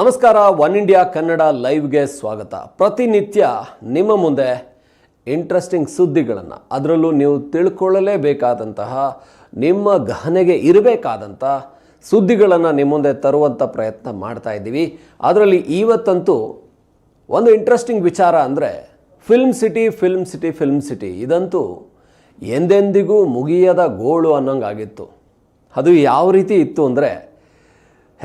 ನಮಸ್ಕಾರ, one India Kannada ಲೈವ್ಗೆ ಸ್ವಾಗತ. ಪ್ರತಿನಿತ್ಯ ನಿಮ್ಮ ಮುಂದೆ ಇಂಟ್ರೆಸ್ಟಿಂಗ್ ಸುದ್ದಿಗಳನ್ನು. ಅದರಲ್ಲೂ ನೀವು ತಿಳ್ಕೊಳ್ಳಲೇಬೇಕಾದಂತಹ, ನಿಮ್ಮ ಗಹನೆಗೆ ಇರಬೇಕಾದಂಥ ಸುದ್ದಿಗಳನ್ನು ನಿಮ್ಮ ಮುಂದೆ ತರುವಂಥ ಪ್ರಯತ್ನ ಮಾಡ್ತಾ ಇದ್ದೀವಿ. ಅದರಲ್ಲಿ ಇವತ್ತಂತೂ ಒಂದು ಇಂಟ್ರೆಸ್ಟಿಂಗ್ ವಿಚಾರ ಅಂದರೆ film city film city film city ಇದಂತೂ ಎಂದೆಂದಿಗೂ ಮುಗಿಯದ ಗೋಳು ಅನ್ನೋಂಗಾಗಿತ್ತು. ಅದು ಯಾವ ರೀತಿ ಇತ್ತು ಅಂದರೆ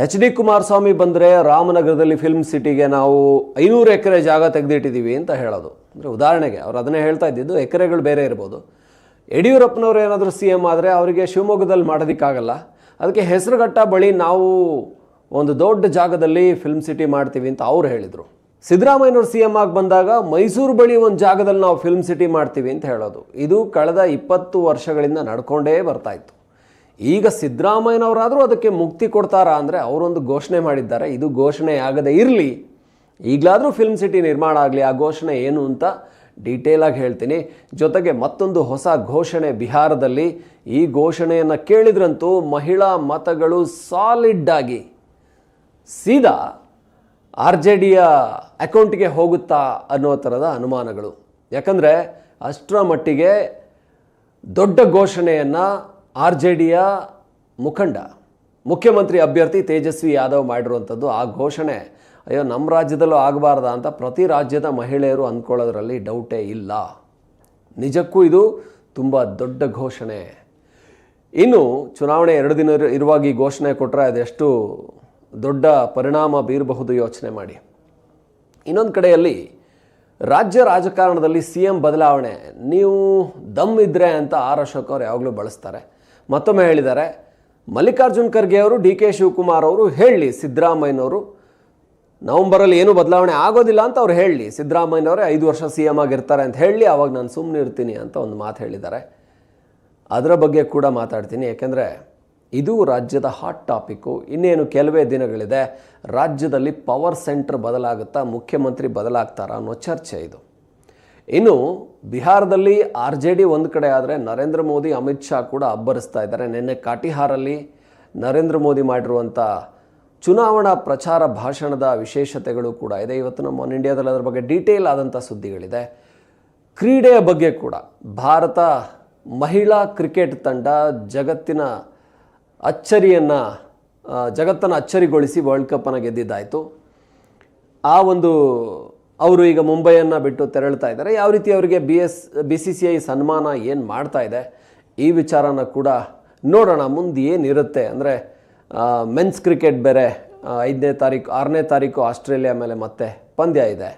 ಎಚ್ ಡಿ ಕುಮಾರಸ್ವಾಮಿ ಬಂದರೆ ರಾಮನಗರದಲ್ಲಿ ಫಿಲ್ಮ್ ಸಿಟಿಗೆ ನಾವು ಐನೂರು ಎಕರೆ ಜಾಗ ತೆಗೆದಿಟ್ಟಿದ್ದೀವಿ ಅಂತ ಹೇಳೋದು. ಅಂದರೆ ಉದಾಹರಣೆಗೆ ಅವ್ರು ಅದನ್ನೇ ಹೇಳ್ತಾ ಇದ್ದಿದ್ದು, ಎಕರೆಗಳು ಬೇರೆ ಇರ್ಬೋದು. ಯಡಿಯೂರಪ್ಪನವ್ರು ಏನಾದರೂ ಸಿ ಎಂ ಆದರೆ ಅವರಿಗೆ ಶಿವಮೊಗ್ಗದಲ್ಲಿ ಮಾಡೋದಕ್ಕಾಗಲ್ಲ. ಅದಕ್ಕೆ ಹೆಸರುಘಟ್ಟ ಬಳಿ ನಾವು ಒಂದು ದೊಡ್ಡ ಜಾಗದಲ್ಲಿ ಫಿಲ್ಮ್ ಸಿಟಿ ಮಾಡ್ತೀವಿ ಅಂತ ಅವ್ರು ಹೇಳಿದರು. ಸಿದ್ದರಾಮಯ್ಯನವ್ರು ಸಿ ಎಂ ಆಗಿ ಬಂದಾಗ ಮೈಸೂರು ಬಳಿ ಒಂದು ಜಾಗದಲ್ಲಿ ನಾವು ಫಿಲ್ಮ್ ಸಿಟಿ ಮಾಡ್ತೀವಿ ಅಂತ ಹೇಳೋದು. ಇದು ಕಳೆದ ಇಪ್ಪತ್ತು ವರ್ಷಗಳಿಂದ ನಡ್ಕೊಂಡೇ ಬರ್ತಾ ಇತ್ತು. ಈಗ ಸಿದ್ದರಾಮಯ್ಯನವರಾದರೂ ಅದಕ್ಕೆ ಮುಕ್ತಿ ಕೊಡ್ತಾರಾ ಅಂದರೆ ಅವರೊಂದು ಘೋಷಣೆ ಮಾಡಿದ್ದಾರೆ. ಇದು ಘೋಷಣೆ ಆಗದೆ ಇರಲಿ. ಈಗಲಾದರೂ ಫಿಲ್ಮ್ ಸಿಟಿ ನಿರ್ಮಾಣ ಆಗಲಿ, ಆ ಘೋಷಣೆ ಏನು ಅಂತ ಡೀಟೇಲಾಗಿ ಹೇಳ್ತೀನಿ. ಜೊತೆಗೆ ಮತ್ತೊಂದು ಹೊಸ ಘೋಷಣೆ ಬಿಹಾರದಲ್ಲಿ. ಈ ಘೋಷಣೆಯನ್ನು ಕೇಳಿದ್ರಂತೂ ಮಹಿಳಾ ಮತಗಳು ಸಾಲಿಡ್ಡಾಗಿ ಸೀದಾ ಆರ್ ಜೆ ಡಿಯ ಅಕೌಂಟ್ಗೆ ಹೋಗುತ್ತಾ ಅನ್ನೋ ಥರದ ಅನುಮಾನಗಳು. ಯಾಕಂದರೆ ಅಷ್ಟರ ಮಟ್ಟಿಗೆ ದೊಡ್ಡ ಘೋಷಣೆಯನ್ನು ಆರ್ ಜೆ ಡಿಯ ಮುಖಂಡ, ಮುಖ್ಯಮಂತ್ರಿ ಅಭ್ಯರ್ಥಿ ತೇಜಸ್ವಿ ಯಾದವ್ ಮಾಡಿರುವಂಥದ್ದು ಆ ಘೋಷಣೆ, ಅಯ್ಯೋ, ನಮ್ಮ ರಾಜ್ಯದಲ್ಲೂ ಆಗಬಾರ್ದ ಅಂತ ಪ್ರತಿ ರಾಜ್ಯದ ಮಹಿಳೆಯರು ಅಂದ್ಕೊಳ್ಳೋದ್ರಲ್ಲಿ ಡೌಟೇ ಇಲ್ಲ. ನಿಜಕ್ಕೂ ಇದು ತುಂಬ ದೊಡ್ಡ ಘೋಷಣೆ. ಇನ್ನು ಚುನಾವಣೆ ಎರಡು ದಿನ ಇರುವಾಗಿ ಘೋಷಣೆ ಕೊಟ್ಟರೆ ಅದೆಷ್ಟು ದೊಡ್ಡ ಪರಿಣಾಮ ಬೀರಬಹುದು ಯೋಚನೆ ಮಾಡಿ. ಇನ್ನೊಂದು ಕಡೆಯಲ್ಲಿ ರಾಜ್ಯ ರಾಜಕಾರಣದಲ್ಲಿ ಸಿ ಎಂ ಬದಲಾವಣೆ, ನೀವು ದಮ್ ಇದ್ದರೆ ಅಂತ ಆರ್ ಅಶೋಕ್ ಅವರು ಯಾವಾಗಲೂ ಬಳಸ್ತಾರೆ. ಮತ್ತೊಮ್ಮೆ ಹೇಳಿದ್ದಾರೆ. ಮಲ್ಲಿಕಾರ್ಜುನ್ ಖರ್ಗೆ ಅವರು, ಡಿ ಕೆ ಶಿವಕುಮಾರ್ ಅವರು ಹೇಳಿ, ಸಿದ್ದರಾಮಯ್ಯನವರು, ನವಂಬರಲ್ಲಿ ಏನೂ ಬದಲಾವಣೆ ಆಗೋದಿಲ್ಲ ಅಂತ ಅವ್ರು ಹೇಳಿ, ಸಿದ್ದರಾಮಯ್ಯನವರೇ ಐದು ವರ್ಷ ಸಿ ಎಂ ಆಗಿರ್ತಾರೆ ಅಂತ ಹೇಳಿ ಅವಾಗ ನಾನು ಸುಮ್ಮನೆ ಇರ್ತೀನಿ ಅಂತ ಒಂದು ಮಾತು ಹೇಳಿದ್ದಾರೆ. ಅದರ ಬಗ್ಗೆ ಕೂಡ ಮಾತಾಡ್ತೀನಿ ಯಾಕೆಂದರೆ ಇದು ರಾಜ್ಯದ ಹಾಟ್ ಟಾಪಿಕ್ಕು ಇನ್ನೇನು ಕೆಲವೇ ದಿನಗಳಿದೆ, ರಾಜ್ಯದಲ್ಲಿ ಪವರ್ ಸೆಂಟರ್ ಬದಲಾಗುತ್ತಾ, ಮುಖ್ಯಮಂತ್ರಿ ಬದಲಾಗ್ತಾರಾ ಅನ್ನೋ ಚರ್ಚೆ ಇದು. ಇನ್ನು ಬಿಹಾರದಲ್ಲಿ ಆರ್ ಜೆ ಡಿ ಒಂದು ಕಡೆ ಆದರೆ ನರೇಂದ್ರ ಮೋದಿ, ಅಮಿತ್ ಶಾ ಕೂಡ ಅಬ್ಬರಿಸ್ತಾ ಇದ್ದಾರೆ. ನಿನ್ನೆ ಕಾಟಿಹಾರಲ್ಲಿ ನರೇಂದ್ರ ಮೋದಿ ಮಾಡಿರುವಂಥ ಚುನಾವಣಾ ಪ್ರಚಾರ ಭಾಷಣದ ವಿಶೇಷತೆಗಳು ಕೂಡ ಇದೆ. ಇವತ್ತು ನಮ್ಮ ಒನ್ ಇಂಡಿಯಾದಲ್ಲಿ ಅದರ ಬಗ್ಗೆ ಡೀಟೇಲ್ ಆದಂಥ ಸುದ್ದಿಗಳಿದೆ. ಕ್ರೀಡೆಯ ಬಗ್ಗೆ ಕೂಡ. ಭಾರತ ಮಹಿಳಾ ಕ್ರಿಕೆಟ್ ತಂಡ ಜಗತ್ತಿನ ಅಚ್ಚರಿಯನ್ನು ಜಗತ್ತನ್ನು ಅಚ್ಚರಿಗೊಳಿಸಿ ವರ್ಲ್ಡ್ ಕಪ್ಪನ್ನು ಗೆದ್ದಿದ್ದಾಯಿತು. ಆ ಒಂದು ಅವರು ಈಗ ಮುಂಬೈಯನ್ನು ಬಿಟ್ಟು ತೆರಳ್ತಾ ಇದ್ದಾರೆ. ಯಾವ ರೀತಿ ಅವರಿಗೆ B S B C C I ಸನ್ಮಾನ ಏನು ಮಾಡ್ತಾ ಇದೆ? ಈ ವಿಚಾರನ ಕೂಡ ನೋಡೋಣ. ಮುಂದೆ ಏನಿರುತ್ತೆ ಅಂದರೆ ಮೆನ್ಸ್ ಕ್ರಿಕೆಟ್ ಬೇರೆ ಐದನೇ ತಾರೀಕು, ಆರನೇ ತಾರೀಕು ಆಸ್ಟ್ರೇಲಿಯಾ ಮೇಲೆ ಮತ್ತೆ ಪಂದ್ಯ ಇದೆ.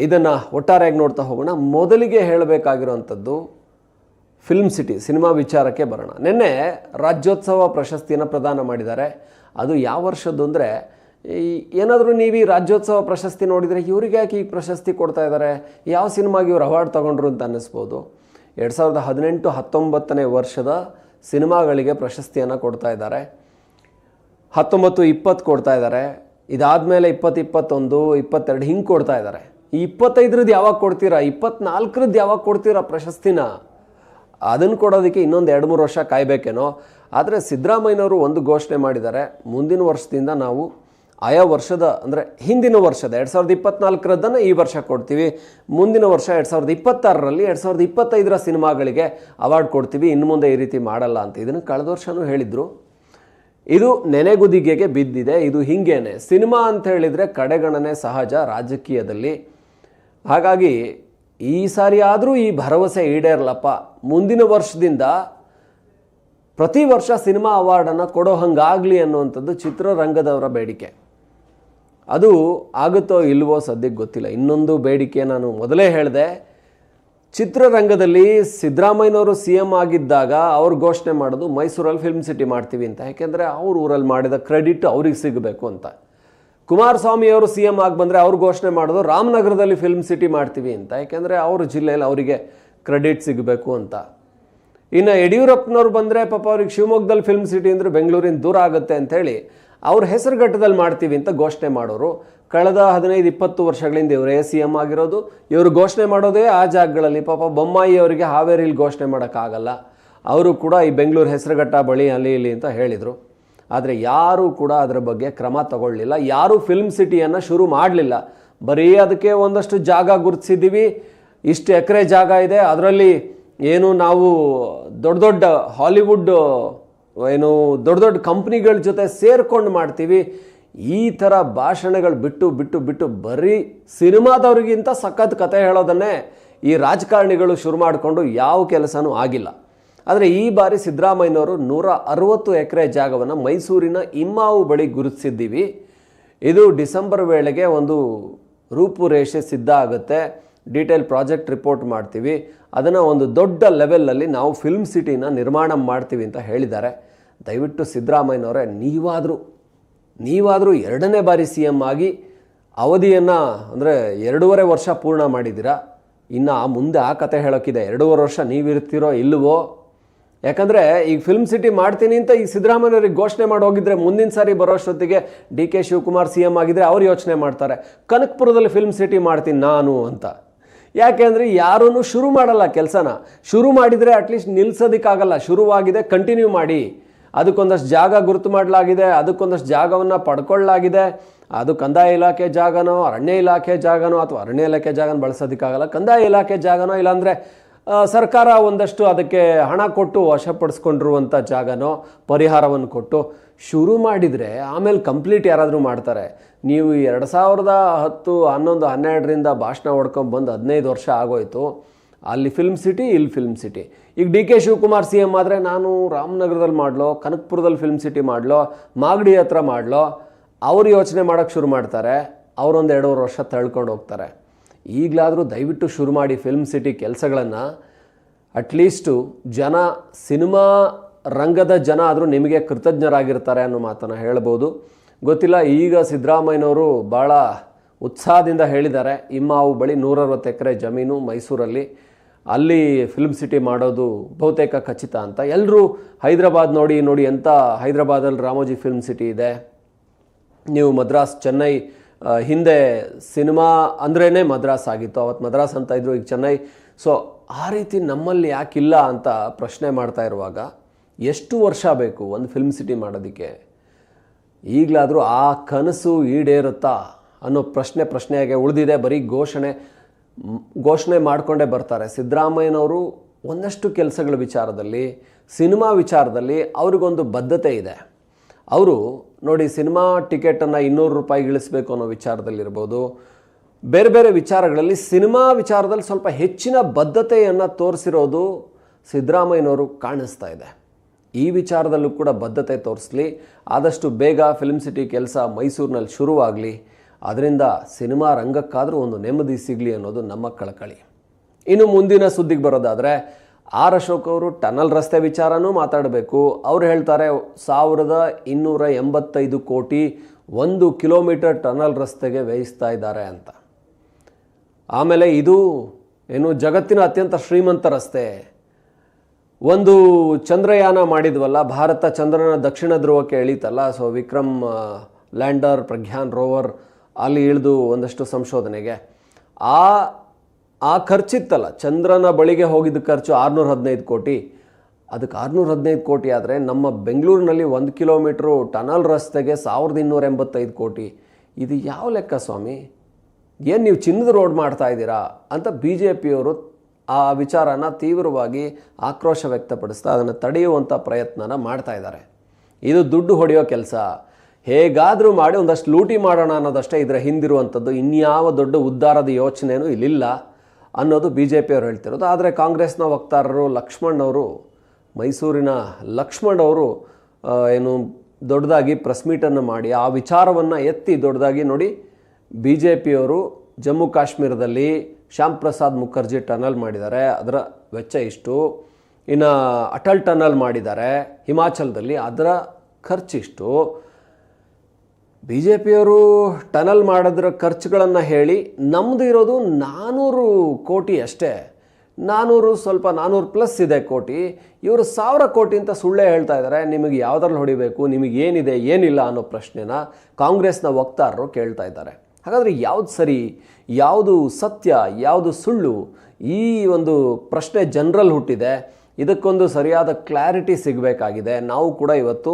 ಇದನ್ನು ಒಟ್ಟಾರೆಯಾಗಿ ನೋಡ್ತಾ ಹೋಗೋಣ. ಮೊದಲಿಗೆ ಹೇಳಬೇಕಾಗಿರುವಂಥದ್ದು ಫಿಲ್ಮ್ ಸಿಟಿ ಸಿನಿಮಾ ವಿಚಾರಕ್ಕೆ ಬರೋಣ. ನಿನ್ನೆ ರಾಜ್ಯೋತ್ಸವ ಪ್ರಶಸ್ತಿಯನ್ನು ಪ್ರದಾನ ಮಾಡಿದ್ದಾರೆ. ಅದು ಯಾವ ವರ್ಷದ್ದು ಅಂದರೆ ಈ ಏನಾದರೂ ನೀವು ಈ ರಾಜ್ಯೋತ್ಸವ ಪ್ರಶಸ್ತಿ ನೋಡಿದರೆ ಇವ್ರಿಗೆ ಯಾಕೆ ಈ ಪ್ರಶಸ್ತಿ ಕೊಡ್ತಾ ಇದ್ದಾರೆ ಯಾವ ಸಿನಿಮಾಗೆ ಇವರು ಅವಾರ್ಡ್ ತೊಗೊಂಡ್ರು ಅಂತ ಅನ್ನಿಸ್ಬೋದು. ಎರಡು ಸಾವಿರದ ಹದಿನೆಂಟು ಹತ್ತೊಂಬತ್ತನೇ ವರ್ಷದ ಸಿನಿಮಾಗಳಿಗೆ ಪ್ರಶಸ್ತಿಯನ್ನು ಕೊಡ್ತಾ ಇದ್ದಾರೆ. ಹತ್ತೊಂಬತ್ತು ಇಪ್ಪತ್ತು ಕೊಡ್ತಾ ಇದ್ದಾರೆ. ಇದಾದಮೇಲೆ ಇಪ್ಪತ್ತು ಇಪ್ಪತ್ತೊಂದು ಇಪ್ಪತ್ತೆರಡು ಹಿಂಗೆ ಕೊಡ್ತಾ ಇದ್ದಾರೆ. ಈ ಇಪ್ಪತ್ತೈದರದ್ದು ಯಾವಾಗ ಕೊಡ್ತೀರಾ? ಇಪ್ಪತ್ನಾಲ್ಕರದ್ದು ಯಾವಾಗ ಕೊಡ್ತೀರಾ ಪ್ರಶಸ್ತಿನ? ಅದನ್ನು ಕೊಡೋದಕ್ಕೆ ಇನ್ನೊಂದು ಎರಡು ಮೂರು ವರ್ಷ ಕಾಯಬೇಕೇನೋ. ಆದರೆ ಸಿದ್ದರಾಮಯ್ಯನವರು ಒಂದು ಘೋಷಣೆ ಮಾಡಿದ್ದಾರೆ. ಮುಂದಿನ ವರ್ಷದಿಂದ ನಾವು ಆಯಾ ವರ್ಷದ, ಅಂದರೆ ಹಿಂದಿನ ವರ್ಷದ, ಎರಡು ಸಾವಿರದ ಇಪ್ಪತ್ನಾಲ್ಕರದ್ದನ್ನು ಈ ವರ್ಷ ಕೊಡ್ತೀವಿ. ಮುಂದಿನ ವರ್ಷ ಎರಡು ಸಾವಿರದ ಇಪ್ಪತ್ತಾರರಲ್ಲಿ ಎರಡು ಸಾವಿರದ ಇಪ್ಪತ್ತೈದರ ಸಿನಿಮಾಗಳಿಗೆ ಅವಾರ್ಡ್ ಕೊಡ್ತೀವಿ. ಇನ್ನು ಮುಂದೆ ಈ ರೀತಿ ಮಾಡಲ್ಲ ಅಂತ ಇದನ್ನು ಕಳೆದ ವರ್ಷವೂ ಹೇಳಿದರು. ಇದು ನೆನೆಗುದಿಗೆಗೆ ಬಿದ್ದಿದೆ. ಇದು ಹಿಂಗೇನೆ. ಸಿನಿಮಾ ಅಂತ ಹೇಳಿದರೆ ಕಡೆಗಣನೆ ಸಹಜ ರಾಜಕೀಯದಲ್ಲಿ. ಹಾಗಾಗಿ ಈ ಸಾರಿ ಆದರೂ ಈ ಭರವಸೆ ಈಡೇರಲಪ್ಪ. ಮುಂದಿನ ವರ್ಷದಿಂದ ಪ್ರತಿ ವರ್ಷ ಸಿನಿಮಾ ಅವಾರ್ಡನ್ನು ಕೊಡೋ ಹಂಗಾಗಲಿ ಅನ್ನುವಂಥದ್ದು ಚಿತ್ರರಂಗದವರ ಬೇಡಿಕೆ. ಅದು ಆಗುತ್ತೋ ಇಲ್ವೋ ಸದ್ಯಕ್ಕೆ ಗೊತ್ತಿಲ್ಲ. ಇನ್ನೊಂದು ಬೇಡಿಕೆ ನಾನು ಮೊದಲೇ ಹೇಳಿದೆ, ಚಿತ್ರರಂಗದಲ್ಲಿ ಸಿದ್ದರಾಮಯ್ಯನವರು ಸಿ ಎಂ ಆಗಿದ್ದಾಗ ಅವ್ರು ಘೋಷಣೆ ಮಾಡೋದು, ಮೈಸೂರಲ್ಲಿ ಫಿಲ್ಮ್ ಸಿಟಿ ಮಾಡ್ತೀವಿ ಅಂತ. ಯಾಕೆಂದರೆ ಅವ್ರ ಊರಲ್ಲಿ ಮಾಡಿದ ಕ್ರೆಡಿಟ್ ಅವ್ರಿಗೆ ಸಿಗಬೇಕು ಅಂತ. ಕುಮಾರಸ್ವಾಮಿ ಅವರು ಸಿ ಎಂ ಆಗಿ ಬಂದರೆ ಅವ್ರು ಘೋಷಣೆ ಮಾಡೋದು, ರಾಮನಗರದಲ್ಲಿ ಫಿಲ್ಮ್ ಸಿಟಿ ಮಾಡ್ತೀವಿ ಅಂತ. ಯಾಕೆಂದರೆ ಅವ್ರ ಜಿಲ್ಲೆಯಲ್ಲಿ ಅವರಿಗೆ ಕ್ರೆಡಿಟ್ ಸಿಗಬೇಕು ಅಂತ. ಇನ್ನು ಯಡಿಯೂರಪ್ಪನವ್ರು ಬಂದರೆ ಪಾಪ ಅವ್ರಿಗೆ ಶಿವಮೊಗ್ಗದಲ್ಲಿ ಫಿಲ್ಮ್ ಸಿಟಿ ಅಂದರೆ ಬೆಂಗಳೂರಿನ ದೂರ ಆಗುತ್ತೆ ಅಂಥೇಳಿ ಅವ್ರ ಹೆಸರುಘಟ್ಟದಲ್ಲಿ ಮಾಡ್ತೀವಿ ಅಂತ ಘೋಷಣೆ ಮಾಡೋರು. ಕಳೆದ ಹದಿನೈದು, ಇಪ್ಪತ್ತು ವರ್ಷಗಳಿಂದ ಇವರೇ ಸಿ ಎಂ ಆಗಿರೋದು. ಇವರು ಘೋಷಣೆ ಮಾಡೋದೇ ಆ ಜಾಗಗಳಲ್ಲಿ ಪಾಪ ಬೊಮ್ಮಾಯಿ ಅವರಿಗೆ ಹಾವೇರಿಲಿ ಘೋಷಣೆ ಮಾಡೋಕ್ಕಾಗಲ್ಲ. ಅವರು ಕೂಡ ಈ ಬೆಂಗಳೂರು ಹೆಸರುಘಟ್ಟ ಬಳಿ ಅಲ್ಲಿ ಇಲ್ಲಿ ಅಂತ ಹೇಳಿದರು. ಆದರೆ ಯಾರೂ ಕೂಡ ಅದರ ಬಗ್ಗೆ ಕ್ರಮ ತಗೊಳ್ಳಿಲ್ಲ. ಯಾರೂ ಫಿಲ್ಮ್ ಸಿಟಿಯನ್ನು ಶುರು ಮಾಡಲಿಲ್ಲ. ಬರೀ ಅದಕ್ಕೆ ಒಂದಷ್ಟು ಜಾಗ ಗುರುತಿಸಿದ್ದೀವಿ. ಇಷ್ಟು ಎಕರೆ ಜಾಗ ಇದೆ. ಅದರಲ್ಲಿ ಏನು ನಾವು ದೊಡ್ಡ ದೊಡ್ಡ ಹಾಲಿವುಡ್ ಏನು ದೊಡ್ಡ ದೊಡ್ಡ ಕಂಪ್ನಿಗಳ ಜೊತೆ ಸೇರ್ಕೊಂಡು ಮಾಡ್ತೀವಿ. ಈ ಥರ ಭಾಷಣಗಳು ಬಿಟ್ಟು ಬಿಟ್ಟು ಬಿಟ್ಟು ಬರೀ ಸಿನಿಮಾದವ್ರಿಗಿಂತ ಸಖತ್ ಕತೆ ಹೇಳೋದನ್ನೇ ಈ ರಾಜಕಾರಣಿಗಳು ಶುರು ಮಾಡಿಕೊಂಡು ಯಾವ ಕೆಲಸನೂ ಆಗಿಲ್ಲ. ಆದರೆ ಈ ಬಾರಿ ಸಿದ್ದರಾಮಯ್ಯನವರು ನೂರ ಅರವತ್ತು ಎಕರೆ ಜಾಗವನ್ನು ಮೈಸೂರಿನ ಇಮ್ಮಾವು ಬಳಿ ಗುರುತಿಸಿದ್ದೀವಿ. ಇದು ಡಿಸೆಂಬರ್ ವೇಳೆಗೆ ಒಂದು ರೂಪುರೇಷೆ ಸಿದ್ಧ ಆಗುತ್ತೆ. ಡೀಟೇಲ್ ಪ್ರಾಜೆಕ್ಟ್ ರಿಪೋರ್ಟ್ ಮಾಡ್ತೀವಿ. ಅದನ್ನು ಒಂದು ದೊಡ್ಡ ಲೆವೆಲಲ್ಲಿ ನಾವು ಫಿಲ್ಮ್ ಸಿಟಿನ ನಿರ್ಮಾಣ ಮಾಡ್ತೀವಿ ಅಂತ ಹೇಳಿದ್ದಾರೆ. ದಯವಿಟ್ಟು ಸಿದ್ದರಾಮಯ್ಯನವರೇ, ನೀವಾದರೂ ನೀವಾದರೂ ಎರಡನೇ ಬಾರಿ ಸಿ ಎಂ ಆಗಿ ಅವಧಿಯನ್ನು ಅಂದರೆ ಎರಡೂವರೆ ವರ್ಷ ಪೂರ್ಣ ಮಾಡಿದ್ದೀರಾ? ಇನ್ನು ಆ ಮುಂದೆ ಆ ಕತೆ ಹೇಳೋಕ್ಕಿದೆ. ಎರಡೂವರೆ ವರ್ಷ ನೀವಿರ್ತೀರೋ ಇಲ್ಲವೋ ಯಾಕಂದರೆ ಈಗ ಫಿಲ್ಮ್ ಸಿಟಿ ಮಾಡ್ತೀನಿ ಅಂತ ಈಗ ಸಿದ್ದರಾಮಯ್ಯವ್ರಿಗೆ ಘೋಷಣೆ ಮಾಡಿ ಹೋಗಿದ್ರೆ, ಮುಂದಿನ ಸಾರಿ ಬರೋಷ್ಟೊತ್ತಿಗೆ D K Shivakumar C M ಆಗಿದ್ದರೆ ಅವ್ರು ಯೋಚನೆ ಮಾಡ್ತಾರೆ. ಕನಕಪುರದಲ್ಲಿ ಫಿಲ್ಮ್ ಸಿಟಿ ಮಾಡ್ತೀನಿ ನಾನು ಅಂತ. ಯಾಕೆಂದರೆ ಯಾರೂ ಶುರು ಮಾಡಲ್ಲ ಕೆಲಸನ? ಶುರು ಮಾಡಿದರೆ ಅಟ್ಲೀಸ್ಟ್ ನಿಲ್ಲಿಸೋದಕ್ಕಾಗಲ್ಲ ಶುರುವಾಗಿದೆ ಕಂಟಿನ್ಯೂ ಮಾಡಿ. ಅದಕ್ಕೊಂದಷ್ಟು ಜಾಗ ಗುರುತು ಮಾಡಲಾಗಿದೆ, ಅದಕ್ಕೊಂದಷ್ಟು ಜಾಗವನ್ನು ಪಡ್ಕೊಳ್ಳಲಾಗಿದೆ. ಅದು ಕಂದಾಯ ಇಲಾಖೆ ಜಾಗನೋ, ಅರಣ್ಯ ಇಲಾಖೆ ಜಾಗನೋ ಅಥವಾ ಅರಣ್ಯ ಇಲಾಖೆ ಜಾಗನ ಬಳಸೋದಕ್ಕಾಗಲ್ಲ. ಕಂದಾಯ ಇಲಾಖೆ ಜಾಗನೋ ಇಲ್ಲಾಂದರೆ ಸರ್ಕಾರ ಒಂದಷ್ಟು ಅದಕ್ಕೆ ಹಣ ಕೊಟ್ಟು ವಶಪಡಿಸ್ಕೊಂಡಿರುವಂಥ ಜಾಗನೋ ಪರಿಹಾರವನ್ನು ಕೊಟ್ಟು ಶುರು ಮಾಡಿದರೆ ಆಮೇಲೆ ಕಂಪ್ಲೀಟ್ ಯಾರಾದರೂ ಮಾಡ್ತಾರೆ. ನೀವು ಎರಡು ಸಾವಿರದ ಹತ್ತು, ಹನ್ನೊಂದು, ಹನ್ನೆರಡರಿಂದ ಭಾಷಣ ಹೊಡ್ಕೊಂಡು ಬಂದು ಹದಿನೈದು ವರ್ಷ ಆಗೋಯ್ತು. ಅಲ್ಲಿ ಫಿಲ್ಮ್ ಸಿಟಿ, ಇಲ್ಲಿ ಫಿಲ್ಮ್ ಸಿಟಿ. ಈಗ D K Shivakumar C M ಆದರೆ ನಾನು ರಾಮನಗರದಲ್ಲಿ ಮಾಡಲೋ, ಕನಕಪುರದಲ್ಲಿ ಫಿಲ್ಮ್ ಸಿಟಿ ಮಾಡಲೋ, ಮಾಗಡಿ ಹತ್ರ ಮಾಡಲೋ, ಅವ್ರು ಯೋಚನೆ ಮಾಡೋಕ್ಕೆ ಶುರು ಮಾಡ್ತಾರೆ. ಅವರೊಂದು ಎರಡೂವರೆ ವರ್ಷ ತಳ್ಕೊಂಡು ಹೋಗ್ತಾರೆ. ಈಗಲಾದರೂ ದಯವಿಟ್ಟು ಶುರು ಮಾಡಿ ಫಿಲ್ಮ್ ಸಿಟಿ ಕೆಲಸಗಳನ್ನು, ಅಟ್ಲೀಸ್ಟು ಜನ ಸಿನಿಮಾ ರಂಗದ ಜನ ಆದರೂ ನಿಮಗೆ ಕೃತಜ್ಞರಾಗಿರ್ತಾರೆ ಅನ್ನೋ ಮಾತನ್ನು ಹೇಳ್ಬೋದು ಗೊತ್ತಿಲ್ಲ, ಈಗ ಸಿದ್ದರಾಮಯ್ಯನವರು ಭಾಳ ಉತ್ಸಾಹದಿಂದ ಹೇಳಿದ್ದಾರೆ. ಇಮ್ಮಾವು ಬಳಿ ನೂರರವತ್ತು ಎಕರೆ ಜಮೀನು ಮೈಸೂರಲ್ಲಿ. ಅಲ್ಲಿ ಫಿಲ್ಮ್ ಸಿಟಿ ಮಾಡೋದು ಬಹುತೇಕ ಖಚಿತ ಅಂತ. ಎಲ್ಲರೂ ಹೈದರಾಬಾದ್ ನೋಡಿ ನೋಡಿ ಎಂಥ ಹೈದರಾಬಾದಲ್ಲಿ ರಾಮೋಜಿ ಫಿಲ್ಮ್ ಸಿಟಿ ಇದೆ. ನೀವು ಮದ್ರಾಸ್, ಚೆನ್ನೈ ಹಿಂದೆ ಸಿನಿಮಾ ಅಂದ್ರೇ ಮದ್ರಾಸ್ ಆಗಿತ್ತು. ಅವತ್ತು ಮದ್ರಾಸ್ ಅಂತ ಇದ್ರು ಈಗ ಚೆನ್ನೈ. ಸೊ ಆ ರೀತಿ ನಮ್ಮಲ್ಲಿ ಯಾಕಿಲ್ಲ ಅಂತ ಪ್ರಶ್ನೆ ಮಾಡ್ತಾ ಇರುವಾಗ ಎಷ್ಟು ವರ್ಷ ಬೇಕು ಒಂದು ಫಿಲ್ಮ್ ಸಿಟಿ ಮಾಡೋದಕ್ಕೆ? ಈಗಲಾದರೂ ಆ ಕನಸು ಈಡೇರುತ್ತಾ ಅನ್ನೋ ಪ್ರಶ್ನೆ ಪ್ರಶ್ನೆಯಾಗೆ ಉಳಿದಿದೆ. ಬರೀ ಘೋಷಣೆ ಘೋಷಣೆ ಮಾಡಿಕೊಂಡೇ ಬರ್ತಾರೆ. ಸಿದ್ದರಾಮಯ್ಯನವರು ಒಂದಷ್ಟು ಕೆಲಸಗಳ ವಿಚಾರದಲ್ಲಿ, ಸಿನಿಮಾ ವಿಚಾರದಲ್ಲಿ ಅವ್ರಿಗೊಂದು ಬದ್ಧತೆ ಇದೆ. ಅವರು ನೋಡಿ, ಸಿನಿಮಾ ಟಿಕೆಟನ್ನು ಇನ್ನೂರು ರೂಪಾಯಿ ಇಳಿಸ್ಬೇಕು ಅನ್ನೋ ವಿಚಾರದಲ್ಲಿರ್ಬೋದು. ಬೇರೆ ಬೇರೆ ವಿಚಾರಗಳಲ್ಲಿ ಸಿನಿಮಾ ವಿಚಾರದಲ್ಲಿ ಸ್ವಲ್ಪ ಹೆಚ್ಚಿನ ಬದ್ಧತೆಯನ್ನು ತೋರಿಸಿರೋದು ಸಿದ್ದರಾಮಯ್ಯನವರು ಕಾಣಿಸ್ತಾ ಇದೆ. ಈ ವಿಚಾರದಲ್ಲೂ ಕೂಡ ಬದ್ಧತೆ ತೋರಿಸಲಿ. ಆದಷ್ಟು ಬೇಗ ಫಿಲ್ಮ್ ಸಿಟಿ ಕೆಲಸ ಮೈಸೂರಿನಲ್ಲಿ ಶುರುವಾಗಲಿ. ಅದರಿಂದ ಸಿನಿಮಾ ರಂಗಕ್ಕಾದರೂ ಒಂದು ನೆಮ್ಮದಿ ಸಿಗಲಿ ಅನ್ನೋದು ನಮ್ಮ ಕಳಕಳಿ. ಇನ್ನು ಮುಂದಿನ ಸುದ್ದಿಗೆ ಬರೋದಾದರೆ, ಆರ್ ಅಶೋಕ್ ಅವರು ಟನಲ್ ರಸ್ತೆ ವಿಚಾರನೂ ಮಾತಾಡಬೇಕು. ಅವ್ರು ಹೇಳ್ತಾರೆ, ಸಾವಿರದ ಇನ್ನೂರ ಎಂಬತ್ತೈದು ಕೋಟಿ ಒಂದು ಕಿಲೋಮೀಟರ್ ಟನಲ್ ರಸ್ತೆಗೆ ವ್ಯಯಿಸ್ತಾ ಇದ್ದಾರೆ ಅಂತ. ಆಮೇಲೆ ಇದು, ಏನು, ಜಗತ್ತಿನ ಅತ್ಯಂತ ಶ್ರೀಮಂತ ರಸ್ತೆ. ಒಂದು ಚಂದ್ರಯಾನ ಮಾಡಿದ್ವಲ್ಲ, ಭಾರತ ಚಂದ್ರನ ದಕ್ಷಿಣ ಧ್ರುವಕ್ಕೆ ಇಳೀತಲ್ಲ so Vikram lander Pragyan rover ಅಲ್ಲಿ ಇಳಿದು ಒಂದಷ್ಟು ಸಂಶೋಧನೆಗೆ. ಆ ಆ ಖರ್ಚಿತ್ತಲ್ಲ, ಚಂದ್ರನ ಬಳಿಗೆ ಹೋಗಿದ್ದ ಖರ್ಚು ಆರುನೂರ ಹದಿನೈದು ಕೋಟಿ. ಅದಕ್ಕೆ ಆರುನೂರ ಹದಿನೈದು ಕೋಟಿ ಆದರೆ ನಮ್ಮ ಬೆಂಗಳೂರಿನಲ್ಲಿ ಒಂದು ಕಿಲೋಮೀಟ್ರು ಟನಲ್ ರಸ್ತೆಗೆ ಸಾವಿರದ ಇನ್ನೂರ ಎಂಬತ್ತೈದು ಕೋಟಿ. ಇದು ಯಾವ ಲೆಕ್ಕ ಸ್ವಾಮಿ? ಏನು ನೀವು ಚಿನ್ನದ ರೋಡ್ ಮಾಡ್ತಾ ಇದ್ದೀರಾ ಅಂತ ಬಿ ಜೆ ಪಿಯವರು ಆ ವಿಚಾರನ ತೀವ್ರವಾಗಿ ಆಕ್ರೋಶ ವ್ಯಕ್ತಪಡಿಸ್ತಾ ಅದನ್ನು ತಡೆಯುವಂಥ ಪ್ರಯತ್ನನ ಮಾಡ್ತಾ ಇದ್ದಾರೆ. ಇದು ದುಡ್ಡು ಹೊಡೆಯೋ ಕೆಲಸ. ಹೇಗಾದರೂ ಮಾಡಿ ಒಂದಷ್ಟು ಲೂಟಿ ಮಾಡೋಣ ಅನ್ನೋದಷ್ಟೇ ಇದರ ಹಿಂದಿರುವಂಥದ್ದು ಇನ್ಯಾವ ದೊಡ್ಡ ಉದ್ಧಾರದ ಯೋಚನೆಯೂ ಇಲ್ಲಿಲ್ಲ ಅನ್ನೋದು ಬಿ ಜೆ ಪಿಯವರು ಹೇಳ್ತಿರೋದು. ಆದರೆ ಕಾಂಗ್ರೆಸ್ನ ವಕ್ತಾರರು ಲಕ್ಷ್ಮಣ್ ಅವರು, ಮೈಸೂರಿನ ಲಕ್ಷ್ಮಣ್ ಅವರು ಏನು ದೊಡ್ಡದಾಗಿ ಪ್ರೆಸ್ ಮೀಟನ್ನು ಮಾಡಿ ಆ ವಿಚಾರವನ್ನು ಎತ್ತಿ ದೊಡ್ಡದಾಗಿ ನೋಡಿ ಬಿ ಜೆ ಪಿಯವರು ಜಮ್ಮು ಕಾಶ್ಮೀರದಲ್ಲಿ ಶ್ಯಾಮ್ ಪ್ರಸಾದ್ ಮುಖರ್ಜಿ ಟನಲ್ ಮಾಡಿದ್ದಾರೆ. ಅದರ ವೆಚ್ಚ ಇಷ್ಟು ಇನ್ನು ಅಟಲ್ ಟನಲ್ ಮಾಡಿದ್ದಾರೆ. ಹಿಮಾಚಲದಲ್ಲಿ ಅದರ ಖರ್ಚಿಷ್ಟು ಬಿ ಜೆ ಪಿಯವರು ಟನಲ್ ಮಾಡಿದ್ರ ಖರ್ಚುಗಳನ್ನು ಹೇಳಿ ನಮ್ಮದು ಇರೋದು ನಾನ್ನೂರು ಕೋಟಿ ಅಷ್ಟೇ. ನಾನ್ನೂರು ಸ್ವಲ್ಪ ನಾನ್ನೂರು ಪ್ಲಸ್ ಇದೆ ಕೋಟಿ. ಇವರು ಸಾವಿರ ಕೋಟಿ ಅಂತ ಸುಳ್ಳೇ ಹೇಳ್ತಾ ಇದ್ದಾರೆ. ನಿಮಗೆ ಯಾವುದ್ರಲ್ಲಿ ಹೊಡಿಬೇಕು? ನಿಮಗೆ ಏನಿದೆ ಏನಿಲ್ಲ ಅನ್ನೋ ಪ್ರಶ್ನೆನ ಕಾಂಗ್ರೆಸ್ನ ವಕ್ತಾರರು ಕೇಳ್ತಾ ಇದ್ದಾರೆ. ಹಾಗಾದರೆ ಯಾವುದು ಸರಿ, ಯಾವುದು ಸತ್ಯ, ಯಾವುದು ಸುಳ್ಳು? ಈ ಒಂದು ಪ್ರಶ್ನೆ ಜನರಲ್ ಹುಟ್ಟಿದೆ. ಇದಕ್ಕೊಂದು ಸರಿಯಾದ ಕ್ಲಾರಿಟಿ ಸಿಗಬೇಕಾಗಿದೆ. ನಾವು ಕೂಡ ಇವತ್ತು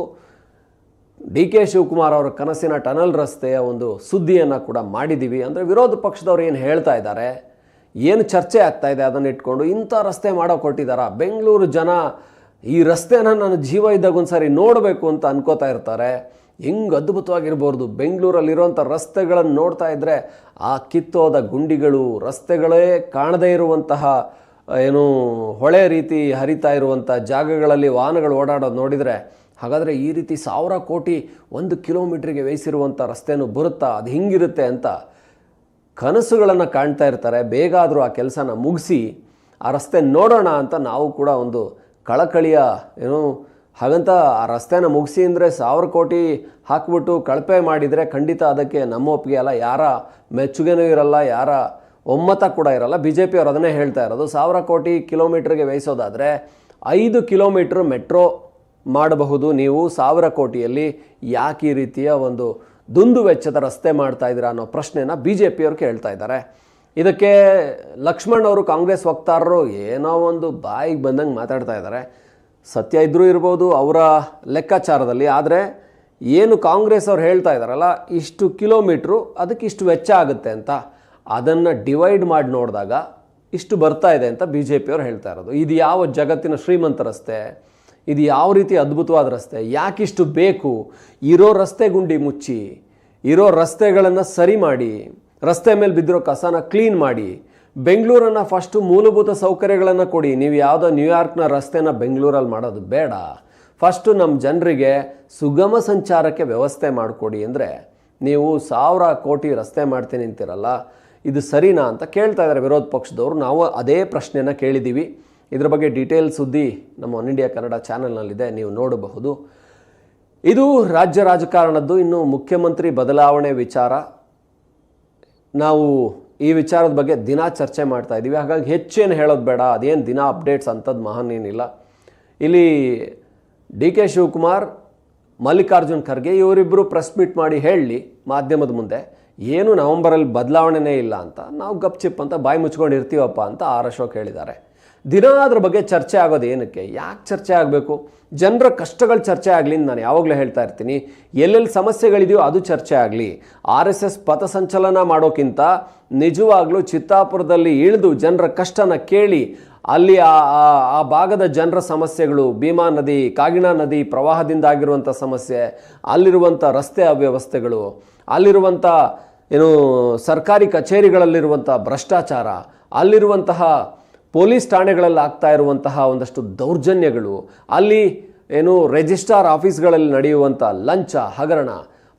ಡಿ ಕೆ ಶಿವಕುಮಾರ್ ಅವರ ಕನಸಿನ ಟನಲ್ ರಸ್ತೆಯ ಒಂದು ಸುದ್ದಿಯನ್ನು ಕೂಡ ಮಾಡಿದ್ದೀವಿ ಅಂದರೆ ವಿರೋಧ ಪಕ್ಷದವ್ರು ಏನು ಹೇಳ್ತಾ ಇದ್ದಾರೆ, ಏನು ಚರ್ಚೆ ಆಗ್ತಾ ಇದೆ ಅದನ್ನು ಇಟ್ಕೊಂಡು ಇಂಥ ರಸ್ತೆ ಮಾಡೋ ಕೊಟ್ಟಿದ್ದಾರಾ ಬೆಂಗಳೂರು ಜನ ಈ ರಸ್ತೆನ ನನ್ನ ಜೀವ ಇದ್ದಾಗ ಒಂದ್ಸರಿ ನೋಡಬೇಕು ಅಂತ ಅನ್ಕೋತಾ ಇರ್ತಾರೆ. ಹೆಂಗೆ ಅದ್ಭುತವಾಗಿರ್ಬೋದು. ಬೆಂಗಳೂರಲ್ಲಿರುವಂಥ ರಸ್ತೆಗಳನ್ನು ನೋಡ್ತಾ ಇದ್ದರೆ ಆ ಕಿತ್ತೋದ ಗುಂಡಿಗಳು, ರಸ್ತೆಗಳೇ ಕಾಣದೇ ಇರುವಂತಹ, ಏನು, ಹೊಳೆ ರೀತಿ ಹರಿತಾ ಇರುವಂಥ ಜಾಗಗಳಲ್ಲಿ ವಾಹನಗಳು ಓಡಾಡೋದು ನೋಡಿದರೆ, ಹಾಗಾದರೆ ಈ ರೀತಿ ಸಾವಿರ ಕೋಟಿ ಒಂದು ಕಿಲೋಮೀಟ್ರಿಗೆ ಬೇಯಿಸಿರುವಂಥ ರಸ್ತೆನೂ ಬರುತ್ತಾ? ಅದು ಹಿಂಗಿರುತ್ತೆ ಅಂತ ಕನಸುಗಳನ್ನು ಕಾಣ್ತಾ ಇರ್ತಾರೆ. ಬೇಗಾದರೂ ಆ ಕೆಲಸನ ಮುಗಿಸಿ ಆ ರಸ್ತೆ ನೋಡೋಣ ಅಂತ ನಾವು ಕೂಡ ಒಂದು ಕಳಕಳಿಯ, ಏನು ಹಾಗಂತ ಆ ರಸ್ತೆನ ಮುಗಿಸಿ ಅಂದರೆ ಸಾವಿರ ಕೋಟಿ ಹಾಕ್ಬಿಟ್ಟು ಕಳಪೆ ಮಾಡಿದರೆ ಖಂಡಿತ ಅದಕ್ಕೆ ನಮ್ಮ ಒಪ್ಪಿಗೆ ಅಲ್ಲ. ಯಾರ ಮೆಚ್ಚುಗೆನೂ ಇರಲ್ಲ, ಯಾರ ಒಮ್ಮತ ಕೂಡ ಇರಲ್ಲ. ಬಿ ಜೆ ಪಿಯವರು ಅದನ್ನೇ ಹೇಳ್ತಾ ಇರೋದು. ಸಾವಿರ ಕೋಟಿ ಕಿಲೋಮೀಟ್ರಿಗೆ ವ್ಯಯಿಸೋದಾದರೆ ಐದು ಕಿಲೋಮೀಟ್ರ್ ಮೆಟ್ರೋ ಮಾಡಬಹುದು ನೀವು ಸಾವಿರ ಕೋಟಿಯಲ್ಲಿ. ಯಾಕೆ ಈ ರೀತಿಯ ಒಂದು ದುಂದು ವೆಚ್ಚದ ರಸ್ತೆ ಮಾಡ್ತಾ ಇದ್ದೀರಾ ಅನ್ನೋ ಪ್ರಶ್ನೆನ ಬಿ ಜೆ ಪಿಯವರು ಕೇಳ್ತಾ ಇದ್ದಾರೆ. ಇದಕ್ಕೆ ಲಕ್ಷ್ಮಣ್ ಅವರು ಕಾಂಗ್ರೆಸ್ ವಕ್ತಾರರು ಏನೋ ಒಂದು ಬಾಯಿಗೆ ಬಂದಂಗೆ ಮಾತಾಡ್ತಾ ಇದ್ದಾರೆ. ಸತ್ಯ ಇದ್ದರೂ ಇರ್ಬೋದು ಅವರ ಲೆಕ್ಕಾಚಾರದಲ್ಲಿ, ಆದರೆ ಏನು ಕಾಂಗ್ರೆಸ್ ಅವ್ರು ಹೇಳ್ತಾ ಇದ್ದಾರಲ್ಲ, ಇಷ್ಟು ಕಿಲೋಮೀಟ್ರು ಅದಕ್ಕೆ ಇಷ್ಟು ವೆಚ್ಚ ಆಗುತ್ತೆ ಅಂತ. ಅದನ್ನು ಡಿವೈಡ್ ಮಾಡಿ ನೋಡಿದಾಗ ಇಷ್ಟು ಬರ್ತಾ ಇದೆ ಅಂತ ಬಿ ಜೆ ಪಿಯವ್ರು ಹೇಳ್ತಾ ಇರೋದು. ಇದು ಯಾವ ಜಗತ್ತಿನ ಶ್ರೀಮಂತ ರಸ್ತೆ? ಇದು ಯಾವ ರೀತಿ ಅದ್ಭುತವಾದ ರಸ್ತೆ? ಯಾಕಿಷ್ಟು ಬೇಕು? ಇರೋ ರಸ್ತೆ ಗುಂಡಿ ಮುಚ್ಚಿ, ಇರೋ ರಸ್ತೆಗಳನ್ನು ಸರಿ ಮಾಡಿ, ರಸ್ತೆ ಮೇಲೆ ಬಿದ್ದಿರೋ ಕಸನ ಕ್ಲೀನ್ ಮಾಡಿ ಬೆಂಗಳೂರನ್ನು ಫಸ್ಟು ಮೂಲಭೂತ ಸೌಕರ್ಯಗಳನ್ನು ಕೊಡಿ. ನೀವು ಯಾವುದೋ ನ್ಯೂಯಾರ್ಕ್ನ ರಸ್ತೆನ ಬೆಂಗಳೂರಲ್ಲಿ ಮಾಡೋದು ಬೇಡ. ಫಸ್ಟು ನಮ್ಮ ಜನರಿಗೆ ಸುಗಮ ಸಂಚಾರಕ್ಕೆ ವ್ಯವಸ್ಥೆ ಮಾಡಿಕೊಡಿ ಅಂದರೆ ನೀವು ಸಾವಿರ ಕೋಟಿ ರಸ್ತೆ ಮಾಡ್ತೀನಿ ಅಂತೀರಲ್ಲ, ಇದು ಸರಿನಾ ಅಂತ ಕೇಳ್ತಾ ಇದ್ದಾರೆ ವಿರೋಧ ಪಕ್ಷದವರು. ನಾವು ಅದೇ ಪ್ರಶ್ನೆಯನ್ನು ಕೇಳಿದ್ದೀವಿ ಇದ್ರ ಬಗ್ಗೆ ಡೀಟೇಲ್ ಸುದ್ದಿ ನಮ್ಮ ಒನ್ ಇಂಡಿಯಾ ಕನ್ನಡ ಚಾನೆಲ್ನಲ್ಲಿದೆ ನೀವು ನೋಡಬಹುದು. ಇದು ರಾಜ್ಯ ರಾಜಕಾರಣದ್ದು. ಇನ್ನು ಮುಖ್ಯಮಂತ್ರಿ ಬದಲಾವಣೆ ವಿಚಾರ. ನಾವು ಈ ವಿಚಾರದ ಬಗ್ಗೆ ದಿನ ಚರ್ಚೆ ಮಾಡ್ತಾ ಇದ್ದೀವಿ. ಹಾಗಾಗಿ ಹೆಚ್ಚೇನು ಹೇಳೋದು ಬೇಡ. ಅದೇನು ದಿನ ಅಪ್ಡೇಟ್ಸ್ ಅಂಥದ್ದು ಮಹಾನ್ ಏನಿಲ್ಲ. ಇಲ್ಲಿ ಡಿ ಕೆ ಶಿವಕುಮಾರ್, ಮಲ್ಲಿಕಾರ್ಜುನ್ ಖರ್ಗೆ ಇವರಿಬ್ಬರು ಪ್ರೆಸ್ ಮೀಟ್ ಮಾಡಿ ಹೇಳಿ ಮಾಧ್ಯಮದ ಮುಂದೆ, ಏನು ನವಂಬರಲ್ಲಿ ಬದಲಾವಣೆನೇ ಇಲ್ಲ ಅಂತ, ನಾವು ಗಪ್ಚಿಪ್ ಅಂತ ಬಾಯಿ ಮುಚ್ಕೊಂಡು ಇರ್ತೀವಪ್ಪ ಅಂತ ಆರ್ ಅಶೋಕ್ ಹೇಳಿದ್ದಾರೆ. ದಿನ ಅದ್ರ ಬಗ್ಗೆ ಚರ್ಚೆ ಆಗೋದು ಏನಕ್ಕೆ? ಯಾಕೆ ಚರ್ಚೆ ಆಗಬೇಕು? ಜನರ ಕಷ್ಟಗಳು ಚರ್ಚೆ ಆಗಲಿ ನಾನು ಯಾವಾಗಲೂ ಹೇಳ್ತಾ ಇರ್ತೀನಿ. ಎಲ್ಲೆಲ್ಲಿ ಸಮಸ್ಯೆಗಳಿದೆಯೋ ಅದು ಚರ್ಚೆ ಆಗಲಿ. ಆರ್ ಎಸ್ ಎಸ್ ಪಥಸಂಚಲನ ಮಾಡೋಕ್ಕಿಂತ ನಿಜವಾಗ್ಲೂ ಚಿತ್ತಾಪುರದಲ್ಲಿ ಇಳಿದು ಜನರ ಕಷ್ಟನ ಕೇಳಿ ಅಲ್ಲಿ ಆ, ಆ- ಆ ಭಾಗದ ಜನರ ಸಮಸ್ಯೆಗಳು, ಭೀಮಾ ನದಿ, ಕಾಗಿಣಾ ನದಿ ಪ್ರವಾಹದಿಂದ ಆಗಿರುವಂಥ ಸಮಸ್ಯೆ, ಅಲ್ಲಿರುವಂಥ ರಸ್ತೆ ಅವ್ಯವಸ್ಥೆಗಳು, ಅಲ್ಲಿರುವಂಥ, ಏನು, ಸರ್ಕಾರಿ ಕಚೇರಿಗಳಲ್ಲಿರುವಂಥ ಭ್ರಷ್ಟಾಚಾರ, ಅಲ್ಲಿರುವಂತಹ ಪೊಲೀಸ್ ಠಾಣೆಗಳಲ್ಲಿ ಆಗ್ತಾ ಇರುವಂತಹ ಒಂದಷ್ಟು ದೌರ್ಜನ್ಯಗಳು, ಅಲ್ಲಿ ಏನು ರಿಜಿಸ್ಟ್ರಾರ್ ಆಫೀಸ್ಗಳಲ್ಲಿ ನಡೆಯುವಂಥ ಲಂಚ, ಹಗರಣ,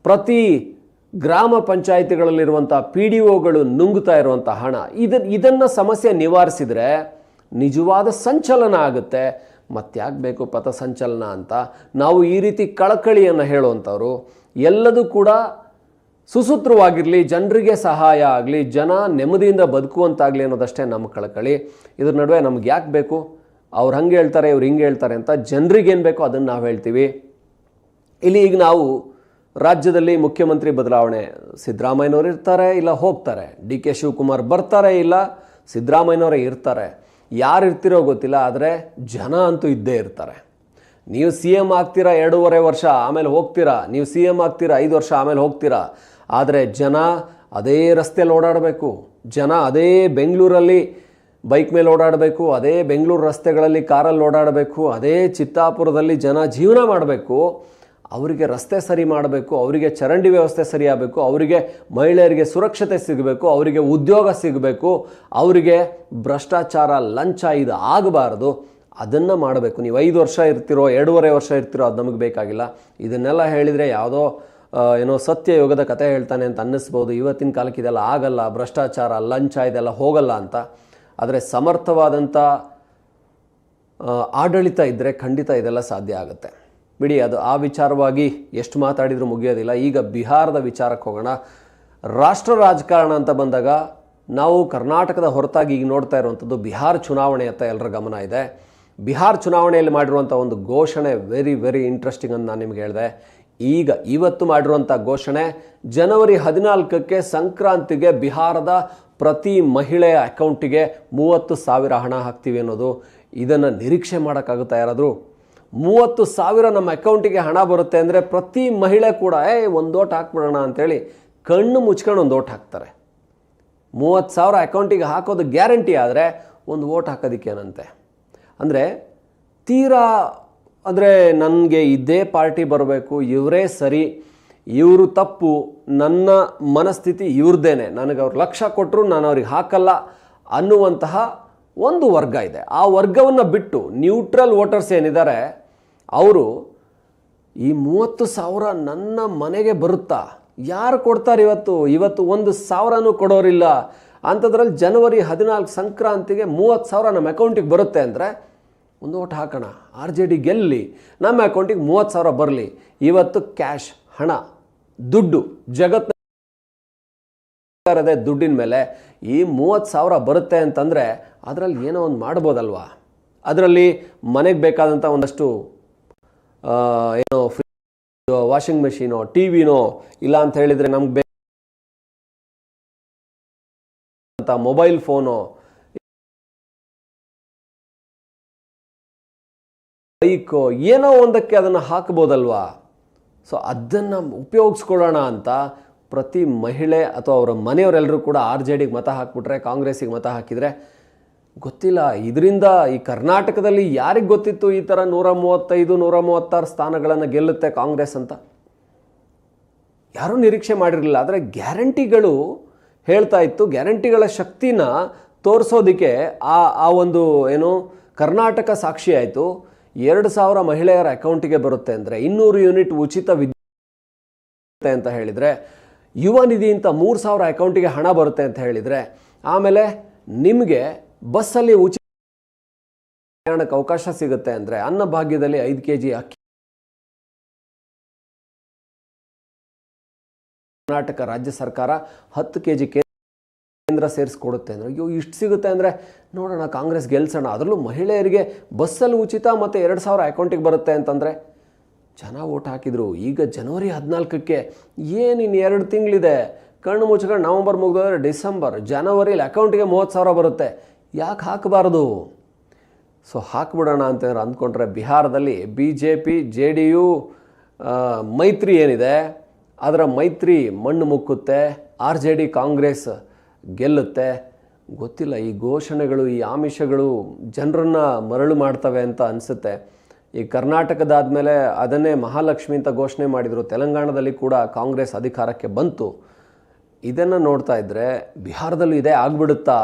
ಪ್ರತಿ ಗ್ರಾಮ ಪಂಚಾಯಿತಿಗಳಲ್ಲಿರುವಂಥ ಪಿ ಡಿ ಒಗಳು ನುಂಗುತ್ತಾ ಇರುವಂಥ ಹಣ, ಇದ, ಇದನ್ನು ಸಮಸ್ಯೆ ನಿವಾರಿಸಿದರೆ ನಿಜವಾದ ಸಂಚಲನ ಆಗುತ್ತೆ. ಮತ್ತಾಗಬೇಕು ಬೇಕು ಪಥಸಂಚಲನ ಅಂತ? ನಾವು ಈ ರೀತಿ ಕಳಕಳಿಯನ್ನು ಹೇಳುವಂಥವ್ರು, ಎಲ್ಲದೂ ಕೂಡ ಸುಸೂತ್ರವಾಗಿರಲಿ, ಜನರಿಗೆ ಸಹಾಯ ಆಗಲಿ, ಜನ ನೆಮ್ಮದಿಯಿಂದ ಬದುಕುವಂತಾಗಲಿ ಅನ್ನೋದಷ್ಟೇ ನಮ್ಮ ಕಳಕಳಿ. ಇದ್ರ ನಡುವೆ ನಮ್ಗೆ ಯಾಕೆ ಬೇಕು? ಅವ್ರು ಹಂಗೆ ಹೇಳ್ತಾರೆ, ಇವ್ರು ಹಿಂಗೆ ಹೇಳ್ತಾರೆ ಅಂತ ಜನರಿಗೇನು ಬೇಕೋ ಅದನ್ನು ನಾವು ಹೇಳ್ತೀವಿ. ಇಲ್ಲಿ ಈಗ ನಾವು ರಾಜ್ಯದಲ್ಲಿ ಮುಖ್ಯಮಂತ್ರಿ ಬದಲಾವಣೆ, ಸಿದ್ದರಾಮಯ್ಯನವರು ಇರ್ತಾರೆ ಇಲ್ಲ ಹೋಗ್ತಾರೆ. ಡಿ ಕೆ ಶಿವಕುಮಾರ್ ಬರ್ತಾರೆ ಇಲ್ಲ, ಸಿದ್ದರಾಮಯ್ಯನವರೇ ಇರ್ತಾರೆ. ಯಾರು ಇರ್ತಿರೋ ಗೊತ್ತಿಲ್ಲ, ಆದರೆ ಜನ ಅಂತೂ ಇದ್ದೇ ಇರ್ತಾರೆ. ನೀವು ಸಿ ಎಂ ಆಗ್ತೀರಾ ಎರಡೂವರೆ ವರ್ಷ ಆಮೇಲೆ ಹೋಗ್ತೀರಾ? ನೀವು ಸಿ ಎಂ ಆಗ್ತೀರಾ ಐದು ವರ್ಷ ಆಮೇಲೆ ಹೋಗ್ತೀರಾ? ಆದರೆ ಜನ ಅದೇ ರಸ್ತೆಯಲ್ಲಿ ಓಡಾಡಬೇಕು. ಜನ ಅದೇ ಬೆಂಗಳೂರಲ್ಲಿ ಬೈಕ್ ಮೇಲೆ ಓಡಾಡಬೇಕು, ಅದೇ ಬೆಂಗಳೂರು ರಸ್ತೆಗಳಲ್ಲಿ ಕಾರಲ್ಲಿ ಓಡಾಡಬೇಕು, ಅದೇ ಚಿತ್ತಾಪುರದಲ್ಲಿ ಜನ ಜೀವನ ಮಾಡಬೇಕು. ಅವರಿಗೆ ರಸ್ತೆ ಸರಿ ಮಾಡಬೇಕು, ಅವರಿಗೆ ಚರಂಡಿ ವ್ಯವಸ್ಥೆ ಸರಿಯಾಗಬೇಕು, ಅವರಿಗೆ ಮಹಿಳೆಯರಿಗೆ ಸುರಕ್ಷತೆ ಸಿಗಬೇಕು, ಅವರಿಗೆ ಉದ್ಯೋಗ ಸಿಗಬೇಕು, ಅವರಿಗೆ ಭ್ರಷ್ಟಾಚಾರ ಲಂಚ ಇದು ಆಗಬಾರ್ದು. ಅದನ್ನು ಮಾಡಬೇಕು. ನೀವು ಐದು ವರ್ಷ ಇರ್ತಿರೋ, ಎರಡೂವರೆ ವರ್ಷ ಇರ್ತಿರೋ, ಅದು ನಮಗೆ ಬೇಕಾಗಿಲ್ಲ. ಇದನ್ನೆಲ್ಲ ಹೇಳಿದರೆ ಯಾವುದೋ ಏನೋ ಸತ್ಯ ಯುಗದ ಕತೆ ಹೇಳ್ತಾನೆ ಅಂತ ಅನ್ನಿಸ್ಬೋದು. ಇವತ್ತಿನ ಕಾಲಕ್ಕೆ ಇದೆಲ್ಲ ಆಗಲ್ಲ, ಭ್ರಷ್ಟಾಚಾರ, ಲಂಚ, ಇದೆಲ್ಲ ಹೋಗಲ್ಲ ಅಂತ. ಆದರೆ ಸಮರ್ಥವಾದಂಥ ಆಡಳಿತ ಇದ್ದರೆ ಖಂಡಿತ ಇದೆಲ್ಲ ಸಾಧ್ಯ ಆಗುತ್ತೆ. ಬಿಡಿ, ಅದು ಆ ವಿಚಾರವಾಗಿ ಎಷ್ಟು ಮಾತಾಡಿದರೂ ಮುಗಿಯೋದಿಲ್ಲ. ಈಗ ಬಿಹಾರದ ವಿಚಾರಕ್ಕೆ ಹೋಗೋಣ. ರಾಷ್ಟ್ರ ರಾಜಕಾರಣ ಅಂತ ಬಂದಾಗ ನಾವು ಕರ್ನಾಟಕದ ಹೊರತಾಗಿ ಈಗ ನೋಡ್ತಾ ಇರುವಂಥದ್ದು ಬಿಹಾರ ಅಂತ ಎಲ್ಲರ ಗಮನ ಇದೆ. ಬಿಹಾರ್ ಚುನಾವಣೆಯಲ್ಲಿ ಮಾಡಿರುವಂಥ ಒಂದು ಘೋಷಣೆ ವೆರಿ ವೆರಿ ಇಂಟ್ರೆಸ್ಟಿಂಗ್ ಅಂತ ನಾನು ನಿಮ್ಗೆ ಹೇಳಿದೆ. ಈಗ ಇವತ್ತು ಮಾಡಿರುವಂಥ ಘೋಷಣೆ ಜನವರಿ ಹದಿನಾಲ್ಕಕ್ಕೆ ಸಂಕ್ರಾಂತಿಗೆ ಬಿಹಾರದ ಪ್ರತಿ ಮಹಿಳೆಯ ಅಕೌಂಟಿಗೆ ಮೂವತ್ತು ಸಾವಿರ ಹಣ ಹಾಕ್ತೀವಿ ಅನ್ನೋದು ಇದನ್ನು ನಿರೀಕ್ಷೆ ಮಾಡೋಕ್ಕಾಗುತ್ತಾ ಯಾರಾದರೂ? ಮೂವತ್ತು ಸಾವಿರ ನಮ್ಮ ಅಕೌಂಟಿಗೆ ಹಣ ಬರುತ್ತೆ ಅಂದರೆ ಪ್ರತಿ ಮಹಿಳೆ ಕೂಡ, ಏ, ಒಂದು ಓಟ್ ಹಾಕ್ಬಿಡೋಣ ಅಂತೇಳಿ ಕಣ್ಣು ಮುಚ್ಕೊಂಡು ಒಂದು ಓಟ್ ಹಾಕ್ತಾರೆ. ಮೂವತ್ತು ಸಾವಿರ ಅಕೌಂಟಿಗೆ ಹಾಕೋದು ಗ್ಯಾರಂಟಿ ಆದರೆ ಒಂದು ಓಟ್ ಹಾಕೋದಕ್ಕೇನಂತೆ ಅಂದರೆ ತೀರಾ ಅಂದರೆ ನನಗೆ ಇದೇ ಪಾರ್ಟಿ ಬರಬೇಕು, ಇವರೇ ಸರಿ, ಇವರು ತಪ್ಪು, ನನ್ನ ಮನಸ್ಥಿತಿ ಇವ್ರದ್ದೇನೆ ನನಗೆ ಅವ್ರು ಲಕ್ಷ ಕೊಟ್ಟರು ನಾನು ಅವ್ರಿಗೆ ಹಾಕಲ್ಲ ಅನ್ನುವಂತಹ ಒಂದು ವರ್ಗ ಇದೆ. ಆ ವರ್ಗವನ್ನು ಬಿಟ್ಟು ನ್ಯೂಟ್ರಲ್ ವೋಟರ್ಸ್ ಏನಿದ್ದಾರೆ, ಅವರು ಈ ಮೂವತ್ತು ಸಾವಿರ ನನ್ನ ಮನೆಗೆ ಬರುತ್ತಾ? ಯಾರು ಕೊಡ್ತಾರೆ ಇವತ್ತು? ಇವತ್ತು ಒಂದು ಸಾವಿರನೂ ಕೊಡೋರಿಲ್ಲ. ಅಂಥದ್ರಲ್ಲಿ ಜನವರಿ ಹದಿನಾಲ್ಕು ಸಂಕ್ರಾಂತಿಗೆ ಮೂವತ್ತು ಸಾವಿರ ನಮ್ಮ ಅಕೌಂಟಿಗೆ ಬರುತ್ತೆ ಅಂದರೆ ಒಂದು ಓಟ್ ಹಾಕೋಣ. ಆರ್ ಜೆ ಡಿ ಗೆಲ್ಲಿ, ನಮ್ಮ ಅಕೌಂಟಿಗೆ ಮೂವತ್ತು ಸಾವಿರ ಬರಲಿ. ಇವತ್ತು ಕ್ಯಾಶ್, ಹಣ, ದುಡ್ಡು ಜಗತ್ತಿನ ದುಡ್ಡಿನ ಮೇಲೆ. ಈ ಮೂವತ್ತು ಸಾವಿರ ಬರುತ್ತೆ ಅಂತಂದರೆ ಅದರಲ್ಲಿ ಏನೋ ಒಂದು ಮಾಡ್ಬೋದಲ್ವಾ? ಅದರಲ್ಲಿ ಮನೆಗೆ ಬೇಕಾದಂಥ ಒಂದಷ್ಟು ಏನೋ ಫ್ರಿಜ್ ವಾಷಿಂಗ್ ಮೆಷಿನೋ ಟಿ ವಿನೋ ಇಲ್ಲ ಅಂತ ಹೇಳಿದರೆ ನಮ್ಗೆ ಬೇಕು ಮೊಬೈಲ್ ಫೋನೋ ಬೈಕೋ ಏನೋ ಒಂದಕ್ಕೆ ಅದನ್ನು ಹಾಕ್ಬೋದಲ್ವಾ? ಸೊ ಅದನ್ನು ಉಪಯೋಗಿಸ್ಕೊಳ್ಳೋಣ ಅಂತ ಪ್ರತಿ ಮಹಿಳೆ ಅಥವಾ ಅವರ ಮನೆಯವರೆಲ್ಲರೂ ಕೂಡ ಆರ್ ಜೆ ಡಿಗೆ ಮತ ಹಾಕ್ಬಿಟ್ರೆ, ಕಾಂಗ್ರೆಸ್ಸಿಗೆ ಮತ ಹಾಕಿದರೆ ಗೊತ್ತಿಲ್ಲ. ಇದರಿಂದ ಈ ಕರ್ನಾಟಕದಲ್ಲಿ ಯಾರಿಗೆ ಗೊತ್ತಿತ್ತು ಈ ಥರ ನೂರ ಮೂವತ್ತೈದು ನೂರ ಮೂವತ್ತಾರು ಸ್ಥಾನಗಳನ್ನು ಗೆಲ್ಲುತ್ತೆ ಕಾಂಗ್ರೆಸ್ ಅಂತ? ಯಾರೂ ನಿರೀಕ್ಷೆ ಮಾಡಿರಲಿಲ್ಲ. ಆದರೆ ಗ್ಯಾರಂಟಿಗಳು ಹೇಳ್ತಾ ಇತ್ತು. ಗ್ಯಾರಂಟಿಗಳ ಶಕ್ತಿನ ತೋರಿಸೋದಕ್ಕೆ ಆ ಆ ಒಂದು ಏನು ಕರ್ನಾಟಕ ಸಾಕ್ಷಿ ಆಯಿತು. ಎರಡು ಸಾವಿರ ಮಹಿಳೆಯರ ಅಕೌಂಟಿಗೆ ಬರುತ್ತೆ ಅಂದರೆ ಇನ್ನೂರು ಯೂನಿಟ್ ಉಚಿತ ವಿದ್ಯುತ್ ಅಂತ ಹೇಳಿದರೆ, ಯುವ ನಿಧಿ ಅಂತ ಮೂರು ಸಾವಿರ ಅಕೌಂಟಿಗೆ ಹಣ ಬರುತ್ತೆ ಅಂತ ಹೇಳಿದರೆ, ಆಮೇಲೆ ನಿಮಗೆ ಬಸ್ಸಲ್ಲಿ ಉಚಿತ ಪ್ರಯಾಣಕ್ಕೆ ಅವಕಾಶ ಸಿಗುತ್ತೆ ಅಂದರೆ ಅನ್ನಭಾಗ್ಯದಲ್ಲಿ ಐದು ಕೆ ಜಿ ಅಕ್ಕಿ. ಕರ್ನಾಟಕ ರಾಜ್ಯ ಸರ್ಕಾರ ಹತ್ತು ಕೆ ಜಿ ಕೇಂದ್ರ ಸೇರಿಸ್ಕೊಡುತ್ತೆ ಅಂದರೆ, ಅಯ್ಯೋ, ಇಷ್ಟು ಸಿಗುತ್ತೆ ಅಂದರೆ, ನೋಡೋಣ, ಕಾಂಗ್ರೆಸ್ ಗೆಲ್ಸೋಣ. ಅದರಲ್ಲೂ ಮಹಿಳೆಯರಿಗೆ ಬಸ್ಸಲ್ಲಿ ಉಚಿತ ಮತ್ತು ಎರಡು ಸಾವಿರ ಅಕೌಂಟಿಗೆ ಬರುತ್ತೆ ಅಂತಂದರೆ, ಜನ ಓಟ್ ಹಾಕಿದರು. ಈಗ ಜನವರಿ ಹದಿನಾಲ್ಕಕ್ಕೆ ಏನು ಇನ್ನು ಎರಡು ತಿಂಗಳಿದೆ? ಕಣ್ಣು ಮುಚ್ಕೊಂಡು ನವಂಬರ್ ಮುಗಿದೋದ್ರೆ ಡಿಸೆಂಬರ್, ಜನವರಿಲಿ ಅಕೌಂಟಿಗೆ ಮೂವತ್ತು ಸಾವಿರ ಬರುತ್ತೆ. ಯಾಕೆ ಹಾಕಬಾರ್ದು? ಸೊ, ಹಾಕ್ಬಿಡೋಣ ಅಂತ ಏನಾರು ಅಂದ್ಕೊಂಡ್ರೆ, ಬಿಹಾರದಲ್ಲಿ B J P J D U ಮೈತ್ರಿ ಏನಿದೆ? ಅದರ ಮೈತ್ರಿ ಮಣ್ಣು ಮುಕ್ಕುತ್ತೆ. ಆರ್ ಜೆ ಡಿ ಕಾಂಗ್ರೆಸ್ ಗೆಲ್ಲುತ್ತೆ. ಗೊತ್ತಿಲ್ಲ, ಈ ಘೋಷಣೆಗಳು, ಈ ಆಮಿಷಗಳು ಜನರನ್ನು ಮರಳು ಮಾಡ್ತವೆ ಅಂತ ಅನಿಸುತ್ತೆ. ಈ ಕರ್ನಾಟಕದಾದಮೇಲೆ ಅದನ್ನೇ ಮಹಾಲಕ್ಷ್ಮಿ ಅಂತ ಘೋಷಣೆ ಮಾಡಿದರು. ತೆಲಂಗಾಣದಲ್ಲಿ ಕೂಡ ಕಾಂಗ್ರೆಸ್ ಅಧಿಕಾರಕ್ಕೆ ಬಂತು. ಇದನ್ನು ನೋಡ್ತಾ ಇದ್ದರೆ ಬಿಹಾರದಲ್ಲೂ ಇದೇ ಆಗ್ಬಿಡುತ್ತಾ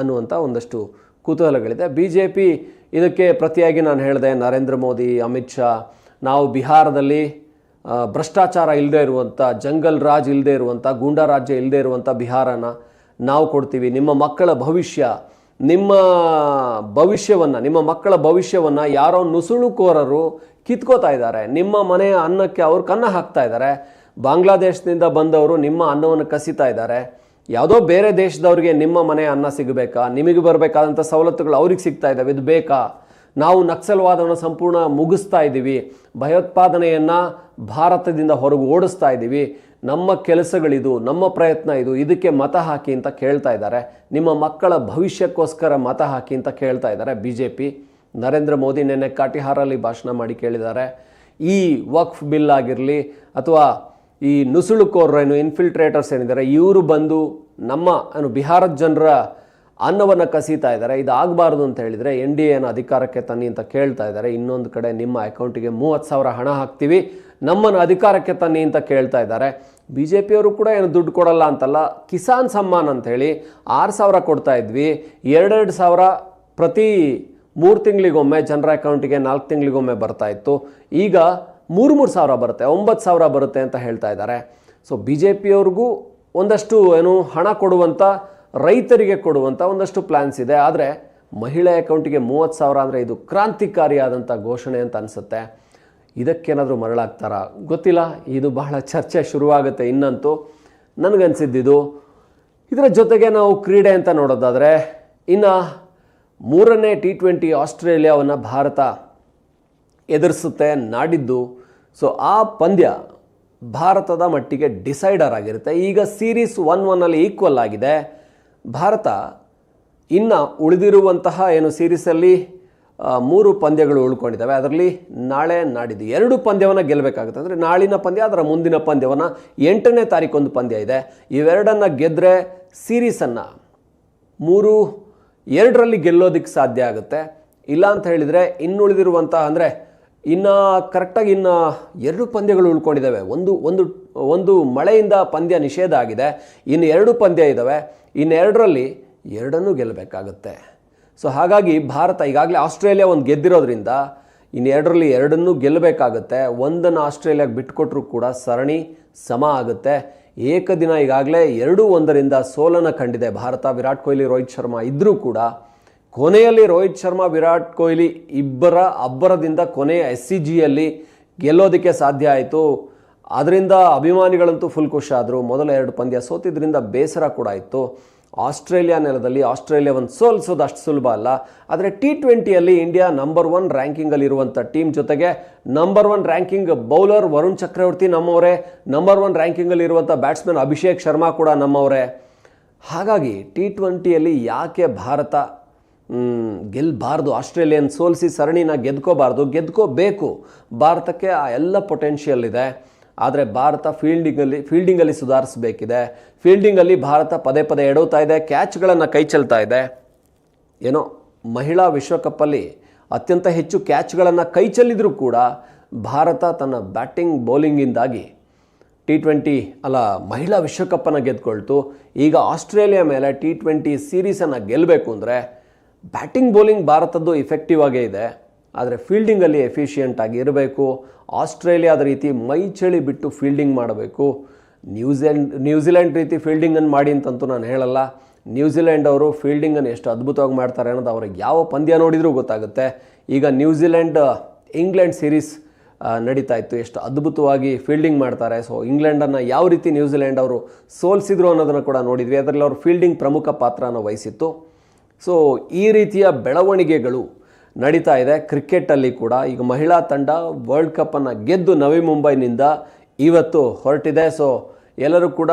ಅನ್ನುವಂಥ ಒಂದಷ್ಟು ಕುತೂಹಲಗಳಿದೆ. ಬಿ ಜೆ ಪಿ ಇದಕ್ಕೆ ಪ್ರತಿಯಾಗಿ ನಾನು ಹೇಳಿದೆ, ನರೇಂದ್ರ ಮೋದಿ, ಅಮಿತ್ ಶಾ, ನಾವು ಬಿಹಾರದಲ್ಲಿ ಭ್ರಷ್ಟಾಚಾರ ಇಲ್ಲದೆ ಇರುವಂಥ ಜಂಗಲ್ ರಾಜ್ ಇಲ್ಲದೆ ಇರುವಂಥ ಗೂಂಡಾ ರಾಜ್ಯ ಇಲ್ಲದೆ ಇರುವಂಥ ಬಿಹಾರನ ನಾವು ಕೊಡ್ತೀವಿ. ನಿಮ್ಮ ಮಕ್ಕಳ ಭವಿಷ್ಯ, ನಿಮ್ಮ ಭವಿಷ್ಯವನ್ನು, ನಿಮ್ಮ ಮಕ್ಕಳ ಭವಿಷ್ಯವನ್ನು ಯಾರೋ ನುಸುಳುಕೋರರು ಕಿತ್ಕೋತಾ ಇದ್ದಾರೆ. ನಿಮ್ಮ ಮನೆಯ ಅನ್ನಕ್ಕೆ ಅವರು ಕನ್ನ ಹಾಕ್ತಾ ಇದ್ದಾರೆ. ಬಾಂಗ್ಲಾದೇಶದಿಂದ ಬಂದವರು ನಿಮ್ಮ ಅನ್ನವನ್ನು ಕಸಿತಾ ಇದ್ದಾರೆ. ಯಾವುದೋ ಬೇರೆ ದೇಶದವ್ರಿಗೆ ನಿಮ್ಮ ಮನೆಯ ಅನ್ನ ಸಿಗಬೇಕಾ? ನಿಮಗೆ ಬರಬೇಕಾದಂಥ ಸವಲತ್ತುಗಳು ಅವ್ರಿಗೆ ಸಿಗ್ತಾ ಇದ್ದಾವೆ. ಇದು ಬೇಕಾ? ನಾವು ನಕ್ಸಲ್ವಾದವನ್ನು ಸಂಪೂರ್ಣ ಮುಗಿಸ್ತಾ ಇದ್ದೀವಿ. ಭಯೋತ್ಪಾದನೆಯನ್ನು ಭಾರತದಿಂದ ಹೊರಗೆ ಓಡಿಸ್ತಾ ಇದ್ದೀವಿ. ನಮ್ಮ ಕೆಲಸಗಳಿದು, ನಮ್ಮ ಪ್ರಯತ್ನ ಇದು, ಇದಕ್ಕೆ ಮತ ಹಾಕಿ ಅಂತ ಕೇಳ್ತಾ ಇದ್ದಾರೆ. ನಿಮ್ಮ ಮಕ್ಕಳ ಭವಿಷ್ಯಕ್ಕೋಸ್ಕರ ಮತ ಹಾಕಿ ಅಂತ ಕೇಳ್ತಾ ಇದ್ದಾರೆ B J P Narendra Modi ನಿನ್ನೆ ಕಾಟಿಹಾರಲ್ಲಿ ಭಾಷಣ ಮಾಡಿ ಕೇಳಿದ್ದಾರೆ. ಈ ವಕ್ಫ್ ಬಿಲ್ ಆಗಿರಲಿ ಅಥವಾ ಈ ನುಸುಳುಕೋರರು ಏನು ಇನ್ಫಿಲ್ಟ್ರೇಟರ್ಸ್ ಏನಿದ್ದಾರೆ, ಇವರು ಬಂದು ನಮ್ಮ, ಏನು ಬಿಹಾರದ ಜನರ ಅನ್ನವನ್ನು ಕಸೀತಾ ಇದ್ದಾರೆ. ಇದು ಆಗಬಾರ್ದು ಅಂತ ಹೇಳಿದರೆ ಎನ್ ಡಿ ಎನ ಅಧಿಕಾರಕ್ಕೆ ತನ್ನಿ ಅಂತ ಕೇಳ್ತಾ ಇದ್ದಾರೆ. ಇನ್ನೊಂದು ಕಡೆ ನಿಮ್ಮ ಅಕೌಂಟಿಗೆ ಮೂವತ್ತು ಸಾವಿರ ಹಣ ಹಾಕ್ತೀವಿ, ನಮ್ಮನ್ನು ಅಧಿಕಾರಕ್ಕೆ ತನ್ನಿ ಅಂತ ಕೇಳ್ತಾ ಇದ್ದಾರೆ. ಬಿ ಜೆ ಪಿಯವರು ಕೂಡ ಏನು ದುಡ್ಡು ಕೊಡಲ್ಲ ಅಂತಲ್ಲ, ಕಿಸಾನ್ ಸಮ್ಮಾನ್ ಅಂತೇಳಿ ಆರು ಸಾವಿರ ಕೊಡ್ತಾ ಇದ್ವಿ. ಎರಡೆರಡು ಸಾವಿರ ಪ್ರತಿ ಮೂರು ತಿಂಗಳಿಗೊಮ್ಮೆ, ಜನರ ಅಕೌಂಟಿಗೆ ನಾಲ್ಕು ತಿಂಗಳಿಗೊಮ್ಮೆ ಬರ್ತಾ ಇತ್ತು. ಈಗ ಮೂರು ಮೂರು ಸಾವಿರ ಬರುತ್ತೆ, ಒಂಬತ್ತು ಸಾವಿರ ಬರುತ್ತೆ ಅಂತ ಹೇಳ್ತಾ ಇದ್ದಾರೆ. ಸೊ ಬಿ ಜೆ ಪಿಯವ್ರಿಗೂ ಒಂದಷ್ಟು ಏನು ಹಣ ಕೊಡುವಂಥ ರೈತರಿಗೆ ಕೊಡುವಂಥ ಒಂದಷ್ಟು ಪ್ಲ್ಯಾನ್ಸ್ ಇದೆ. ಆದರೆ ಮಹಿಳೆ ಅಕೌಂಟಿಗೆ ಮೂವತ್ತು ಸಾವಿರ ಅಂದರೆ ಇದು ಕ್ರಾಂತಿಕಾರಿಯಾದಂಥ ಘೋಷಣೆ ಅಂತ ಅನಿಸುತ್ತೆ. ಇದಕ್ಕೇನಾದರೂ ಮರಳಾಗ್ತಾರಾ? ಗೊತ್ತಿಲ್ಲ. ಇದು ಬಹಳ ಚರ್ಚೆ ಶುರುವಾಗುತ್ತೆ ಇನ್ನಂತೂ. ನನಗನ್ಸಿದ್ದಿದ್ದು ಇದರ ಜೊತೆಗೆ ನಾವು ಕ್ರೀಡೆ ಅಂತ ನೋಡೋದಾದರೆ, ಇನ್ನು ಮೂರನೇ ಟಿ ಟ್ವೆಂಟಿ ಆಸ್ಟ್ರೇಲಿಯಾವನ್ನು ಭಾರತ ಎದುರಿಸುತ್ತೆ ನಾಡಿದ್ದು. ಸೊ ಆ ಪಂದ್ಯ ಭಾರತದ ಮಟ್ಟಿಗೆ ಡಿಸೈಡರ್ ಆಗಿರುತ್ತೆ. ಈಗ ಸೀರೀಸ್ ಒನ್ ಒನ್ನಲ್ಲಿ ಈಕ್ವಲ್ ಆಗಿದೆ. ಭಾರತ ಇನ್ನು ಉಳಿದಿರುವಂತಹ ಏನು ಸೀರೀಸಲ್ಲಿ ಮೂರು ಪಂದ್ಯಗಳು ಉಳ್ಕೊಂಡಿದ್ದಾವೆ. ಅದರಲ್ಲಿ ನಾಳೆ ನಾಡಿದ್ದು ಎರಡು ಪಂದ್ಯವನ್ನು ಗೆಲ್ಲಬೇಕಾಗುತ್ತೆ ಅಂದರೆ ನಾಳಿನ ಪಂದ್ಯ, ಅದರ ಮುಂದಿನ ಪಂದ್ಯವನ್ನು ಎಂಟನೇ ತಾರೀಕೊಂದು ಪಂದ್ಯ ಇದೆ. ಇವೆರಡನ್ನು ಗೆದ್ದರೆ ಸೀರೀಸನ್ನು ಮೂರು, ಎರಡರಲ್ಲಿ ಗೆಲ್ಲೋದಕ್ಕೆ ಸಾಧ್ಯ ಆಗುತ್ತೆ. ಇಲ್ಲ ಅಂತ ಹೇಳಿದರೆ ಇನ್ನುಳಿದಿರುವಂಥ ಅಂದರೆ ಇನ್ನು ಕರೆಕ್ಟಾಗಿ ಇನ್ನು ಎರಡು ಪಂದ್ಯಗಳು ಉಳ್ಕೊಂಡಿದ್ದಾವೆ. ಒಂದು ಒಂದು ಒಂದು ಮಳೆಯಿಂದ ಪಂದ್ಯ ನಿಷೇಧ ಆಗಿದೆ. ಇನ್ನು ಎರಡು ಪಂದ್ಯ ಇದ್ದಾವೆ ಇನ್ನೆರಡರಲ್ಲಿ ಎರಡನ್ನೂ ಗೆಲ್ಲಬೇಕಾಗುತ್ತೆ ಸೊ ಹಾಗಾಗಿ ಭಾರತ ಈಗಾಗಲೇ ಆಸ್ಟ್ರೇಲಿಯಾ ಒಂದು ಗೆದ್ದಿರೋದ್ರಿಂದ ಇನ್ನೆರಡರಲ್ಲಿ ಎರಡನ್ನೂ ಗೆಲ್ಲಬೇಕಾಗುತ್ತೆ. ಒಂದನ್ನು ಆಸ್ಟ್ರೇಲಿಯಾಗೆ ಬಿಟ್ಟುಕೊಟ್ರೂ ಕೂಡ ಸರಣಿ ಸಮ ಆಗುತ್ತೆ. ಏಕದಿನ ಈಗಾಗಲೇ ಎರಡು ಒಂದರಿಂದ ಸೋಲನ್ನು ಕಂಡಿದೆ ಭಾರತ. ವಿರಾಟ್ ಕೊಹ್ಲಿ, ರೋಹಿತ್ ಶರ್ಮಾ ಇದ್ದರೂ ಕೂಡ ಕೊನೆಯಲ್ಲಿ ರೋಹಿತ್ ಶರ್ಮಾ, ವಿರಾಟ್ ಕೊಹ್ಲಿ ಇಬ್ಬರ ಅಬ್ಬರದಿಂದ ಕೊನೆಯ ಎಸ್ ಸಿ ಜಿಯಲ್ಲಿ ಗೆಲ್ಲೋದಕ್ಕೆ ಸಾಧ್ಯ ಆಯಿತು. ಅದರಿಂದ ಅಭಿಮಾನಿಗಳಂತೂ ಫುಲ್ ಖುಷಿ ಆದರು. ಮೊದಲ ಎರಡು ಪಂದ್ಯ ಸೋತಿದ್ದರಿಂದ ಬೇಸರ ಕೂಡ ಇತ್ತು. ಆಸ್ಟ್ರೇಲಿಯಾ ನೆಲದಲ್ಲಿ ಆಸ್ಟ್ರೇಲಿಯಾವನ್ನು ಸೋಲಿಸೋದು ಅಷ್ಟು ಸುಲಭ ಅಲ್ಲ. ಆದರೆ ಟಿ ಟ್ವೆಂಟಿಯಲ್ಲಿ ಇಂಡಿಯಾ ನಂಬರ್ ಒನ್ ರ್ಯಾಂಕಿಂಗಲ್ಲಿ ಇರುವಂಥ ಟೀಮ್ ಜೊತೆಗೆ number one ranking bowler Varun Chakravarthy ನಮ್ಮವರೇ ನಂಬರ್ ಒನ್ ರ್ಯಾಂಕಿಂಗಲ್ಲಿರುವಂಥ ಬ್ಯಾಟ್ಸ್ಮನ್ ಅಭಿಷೇಕ್ ಶರ್ಮಾ ಕೂಡ ನಮ್ಮವರೇ. ಹಾಗಾಗಿ ಟಿ ಟ್ವೆಂಟಿಯಲ್ಲಿ ಯಾಕೆ ಭಾರತ ಗೆಲ್ಲಬಾರ್ದು ಆಸ್ಟ್ರೇಲಿಯನ್ ಸೋಲಿಸಿ ಸರಣಿನ ಗೆದ್ಕೋಬಾರ್ದು, ಗೆದ್ಕೋಬೇಕು, ಭಾರತಕ್ಕೆ ಆ ಎಲ್ಲ ಪೊಟೆನ್ಷಿಯಲ್ ಇದೆ. ಆದರೆ ಭಾರತ ಫೀಲ್ಡಿಂಗಲ್ಲಿ ಫೀಲ್ಡಿಂಗಲ್ಲಿ ಸುಧಾರಿಸಬೇಕಿದೆ. ಫೀಲ್ಡಿಂಗಲ್ಲಿ ಭಾರತ ಪದೇ ಪದೇ ಎಡವ್ತಾ ಇದೆ ಕ್ಯಾಚ್ಗಳನ್ನು ಕೈ ಚೆಲ್ತಾ ಇದೆ. ಏನೋ ಮಹಿಳಾ ವಿಶ್ವಕಪ್ಪಲ್ಲಿ ಅತ್ಯಂತ ಹೆಚ್ಚು ಕ್ಯಾಚ್ಗಳನ್ನು ಕೈ ಚೆಲ್ಲಿದರೂ ಕೂಡ ಭಾರತ ತನ್ನ ಬ್ಯಾಟಿಂಗ್ ಬೌಲಿಂಗಿಂದಾಗಿ ಟಿ ಟ್ವೆಂಟಿ ಅಲ್ಲ ಮಹಿಳಾ ವಿಶ್ವಕಪ್ಪನ್ನು ಗೆದ್ಕೊಳ್ತು. ಈಗ ಆಸ್ಟ್ರೇಲಿಯಾ ಮೇಲೆ ಟಿ ಟ್ವೆಂಟಿ ಸೀರೀಸನ್ನು ಗೆಲ್ಲಬೇಕು ಅಂದರೆ ಬ್ಯಾಟಿಂಗ್ ಬೌಲಿಂಗ್ ಭಾರತದ್ದು ಇಫೆಕ್ಟಿವ್ ಆಗೇ ಇದೆ. ಆದರೆ ಫೀಲ್ಡಿಂಗಲ್ಲಿ ಎಫಿಷಿಯೆಂಟ್ ಆಗಿ ಇರಬೇಕು. ಆಸ್ಟ್ರೇಲಿಯಾದ ರೀತಿ ಮೈ ಚಳಿ ಬಿಟ್ಟು ಫೀಲ್ಡಿಂಗ್ ಮಾಡಬೇಕು. ನ್ಯೂಜಿಲೆಂಡ್ ನ್ಯೂಜಿಲೆಂಡ್ ರೀತಿ ಫೀಲ್ಡಿಂಗನ್ನು ಮಾಡಿ ಅಂತಂತೂ ನಾನು ಹೇಳಲ್ಲ. ನ್ಯೂಜಿಲೆಂಡ್ ಅವರು ಫೀಲ್ಡಿಂಗನ್ನು ಎಷ್ಟು ಅದ್ಭುತವಾಗಿ ಮಾಡ್ತಾರೆ ಅನ್ನೋದು ಅವ್ರಿಗೆ ಯಾವ ಪಂದ್ಯ ನೋಡಿದರೂ ಗೊತ್ತಾಗುತ್ತೆ. ಈಗ ನ್ಯೂಜಿಲೆಂಡ್ ಇಂಗ್ಲೆಂಡ್ ಸೀರೀಸ್ ನಡೀತಾ ಇತ್ತು. ಎಷ್ಟು ಅದ್ಭುತವಾಗಿ ಫೀಲ್ಡಿಂಗ್ ಮಾಡ್ತಾರೆ. ಸೊ ಇಂಗ್ಲೆಂಡನ್ನು ಯಾವ ರೀತಿ ನ್ಯೂಜಿಲೆಂಡ್ ಅವರು ಸೋಲಿಸಿದ್ರು ಅನ್ನೋದನ್ನು ಕೂಡ ನೋಡಿದ್ವಿ. ಅದರಲ್ಲಿ ಅವರು ಫೀಲ್ಡಿಂಗ್ ಪ್ರಮುಖ ಪಾತ್ರನ ವಹಿಸಿತ್ತು. ಸೊ ಈ ರೀತಿಯ ಬೆಳವಣಿಗೆಗಳು ನಡೀತಾ ಇದೆ. ಕ್ರಿಕೆಟಲ್ಲಿ ಕೂಡ ಈಗ ಮಹಿಳಾ ತಂಡ ವರ್ಲ್ಡ್ ಕಪ್ಪನ್ನು ಗೆದ್ದು ನವಿ ಮುಂಬೈನಿಂದ ಇವತ್ತು ಹೊರಟಿದೆ. ಸೊ ಎಲ್ಲರೂ ಕೂಡ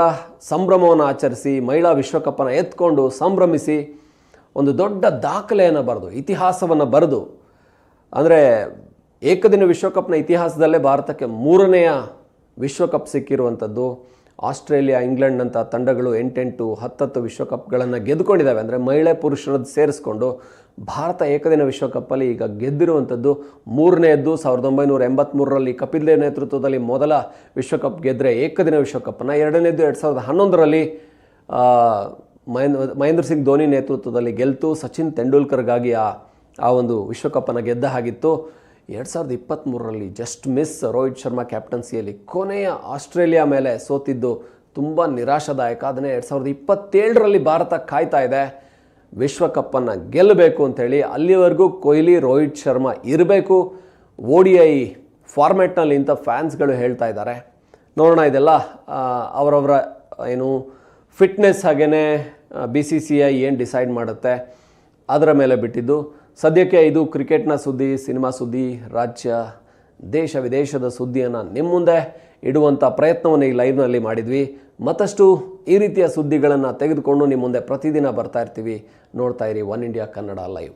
ಸಂಭ್ರಮವನ್ನು ಆಚರಿಸಿ, ಮಹಿಳಾ ವಿಶ್ವಕಪ್ಪನ್ನು ಎತ್ಕೊಂಡು ಸಂಭ್ರಮಿಸಿ ಒಂದು ದೊಡ್ಡ ದಾಖಲೆಯನ್ನು ಬರೆದು, ಇತಿಹಾಸವನ್ನು ಬರೆದು, ಅಂದರೆ ಏಕದಿನ ವಿಶ್ವಕಪ್ನ ಇತಿಹಾಸದಲ್ಲೇ ಭಾರತಕ್ಕೆ ಮೂರನೆಯ ವಿಶ್ವಕಪ್ ಸಿಕ್ಕಿರುವಂಥದ್ದು ಆಸ್ಟ್ರೇಲಿಯಾ ಇಂಗ್ಲೆಂಡ್ನಂಥ ತಂಡಗಳು ಎಂಟೆಂಟು ಹತ್ತತ್ತು ವಿಶ್ವಕಪ್ಗಳನ್ನು ಗೆದ್ದುಕೊಂಡಿದ್ದಾವೆ ಅಂದರೆ ಮಹಿಳೆ ಪುರುಷರದ್ದು ಸೇರಿಸ್ಕೊಂಡು ಭಾರತ ಏಕದಿನ ವಿಶ್ವಕಪ್ಪಲ್ಲಿ ಈಗ ಗೆದ್ದಿರುವಂಥದ್ದು ಮೂರನೆಯದ್ದು ಸಾವಿರದ ಒಂಬೈನೂರ ಎಂಬತ್ತ್ಮೂರರಲ್ಲಿ ಕಪಿಲ್ ದೇವ್ ನೇತೃತ್ವದಲ್ಲಿ ಮೊದಲ ವಿಶ್ವಕಪ್ ಗೆದ್ದರೆ ಏಕದಿನ ವಿಶ್ವಕಪ್ಪನ್ನು. ಎರಡನೇದು ಎರಡು ಸಾವಿರದ ಹನ್ನೊಂದರಲ್ಲಿ ಮಹೇಂದ್ರ ಮಹೇಂದ್ರ ಸಿಂಗ್ ಧೋನಿ ನೇತೃತ್ವದಲ್ಲಿ ಗೆಲ್ತು. ಸಚಿನ್ ತೆಂಡೂಲ್ಕರ್ಗಾಗಿ ಆ ಆ ಒಂದು ವಿಶ್ವಕಪ್ಪನ್ನು ಗೆದ್ದ ಹಾಗಿತ್ತು. ಎರಡು ಸಾವಿರದ ಇಪ್ಪತ್ತ್ಮೂರರಲ್ಲಿ ಜಸ್ಟ್ ಮಿಸ್ ರೋಹಿತ್ ಶರ್ಮಾ ಕ್ಯಾಪ್ಟನ್ಸಿಯಲ್ಲಿ ಕೊನೆಯ ಆಸ್ಟ್ರೇಲಿಯಾ ಮೇಲೆ ಸೋತಿದ್ದು ತುಂಬ ನಿರಾಶಾದಾಯಕ. ಅದನ್ನೇ ಎರಡು ಸಾವಿರದ ಇಪ್ಪತ್ತೇಳರಲ್ಲಿ ಭಾರತ ಕಾಯ್ತಾ ಇದೆ. ವಿಶ್ವಕಪ್ಪನ್ನು ಗೆಲ್ಲಬೇಕು ಅಂಥೇಳಿ ಅಲ್ಲಿವರೆಗೂ ಕೊಹ್ಲಿ, ರೋಹಿತ್ ಶರ್ಮಾ ಇರಬೇಕು. ಓ ಡಿ ಐ ಫಾರ್ಮ್ಯಾಟ್ನಲ್ಲಿ ಇಂಥ ಫ್ಯಾನ್ಸ್ಗಳು ಹೇಳ್ತಾ ಇದ್ದಾರೆ. ನೋಡೋಣ ಇದೆಲ್ಲ ಅವರವರ, ಏನು, ಫಿಟ್ನೆಸ್ ಹಾಗೇ ಬಿ ಸಿ ಸಿ ಐ ಏನು ಡಿಸೈಡ್ ಮಾಡುತ್ತೆ ಅದರ ಮೇಲೆ ಬಿಟ್ಟಿದ್ದು. ಸದ್ಯಕ್ಕೆ ಇದು ಕ್ರಿಕೆಟ್ನ ಸುದ್ದಿ, ಸಿನಿಮಾ ಸುದ್ದಿ, ರಾಜ್ಯ, ದೇಶ ವಿದೇಶದ ಸುದ್ದಿಯನ್ನು ನಿಮ್ಮ ಮುಂದೆ ಇಡುವಂಥ ಪ್ರಯತ್ನವನ್ನು ಈ ಲೈವ್ನಲ್ಲಿ ಮಾಡಿದ್ವಿ. ಮತ್ತಷ್ಟು ಈ ರೀತಿಯ ಸುದ್ದಿಗಳನ್ನು ತೆಗೆದುಕೊಂಡು ನಿಮ್ಮ ಮುಂದೆ ಪ್ರತಿದಿನ ಬರ್ತಾ ಇರ್ತೀವಿ. ನೋಡ್ತಾ ಇರಿ ಒನ್ ಇಂಡಿಯಾ ಕನ್ನಡ ಲೈವ್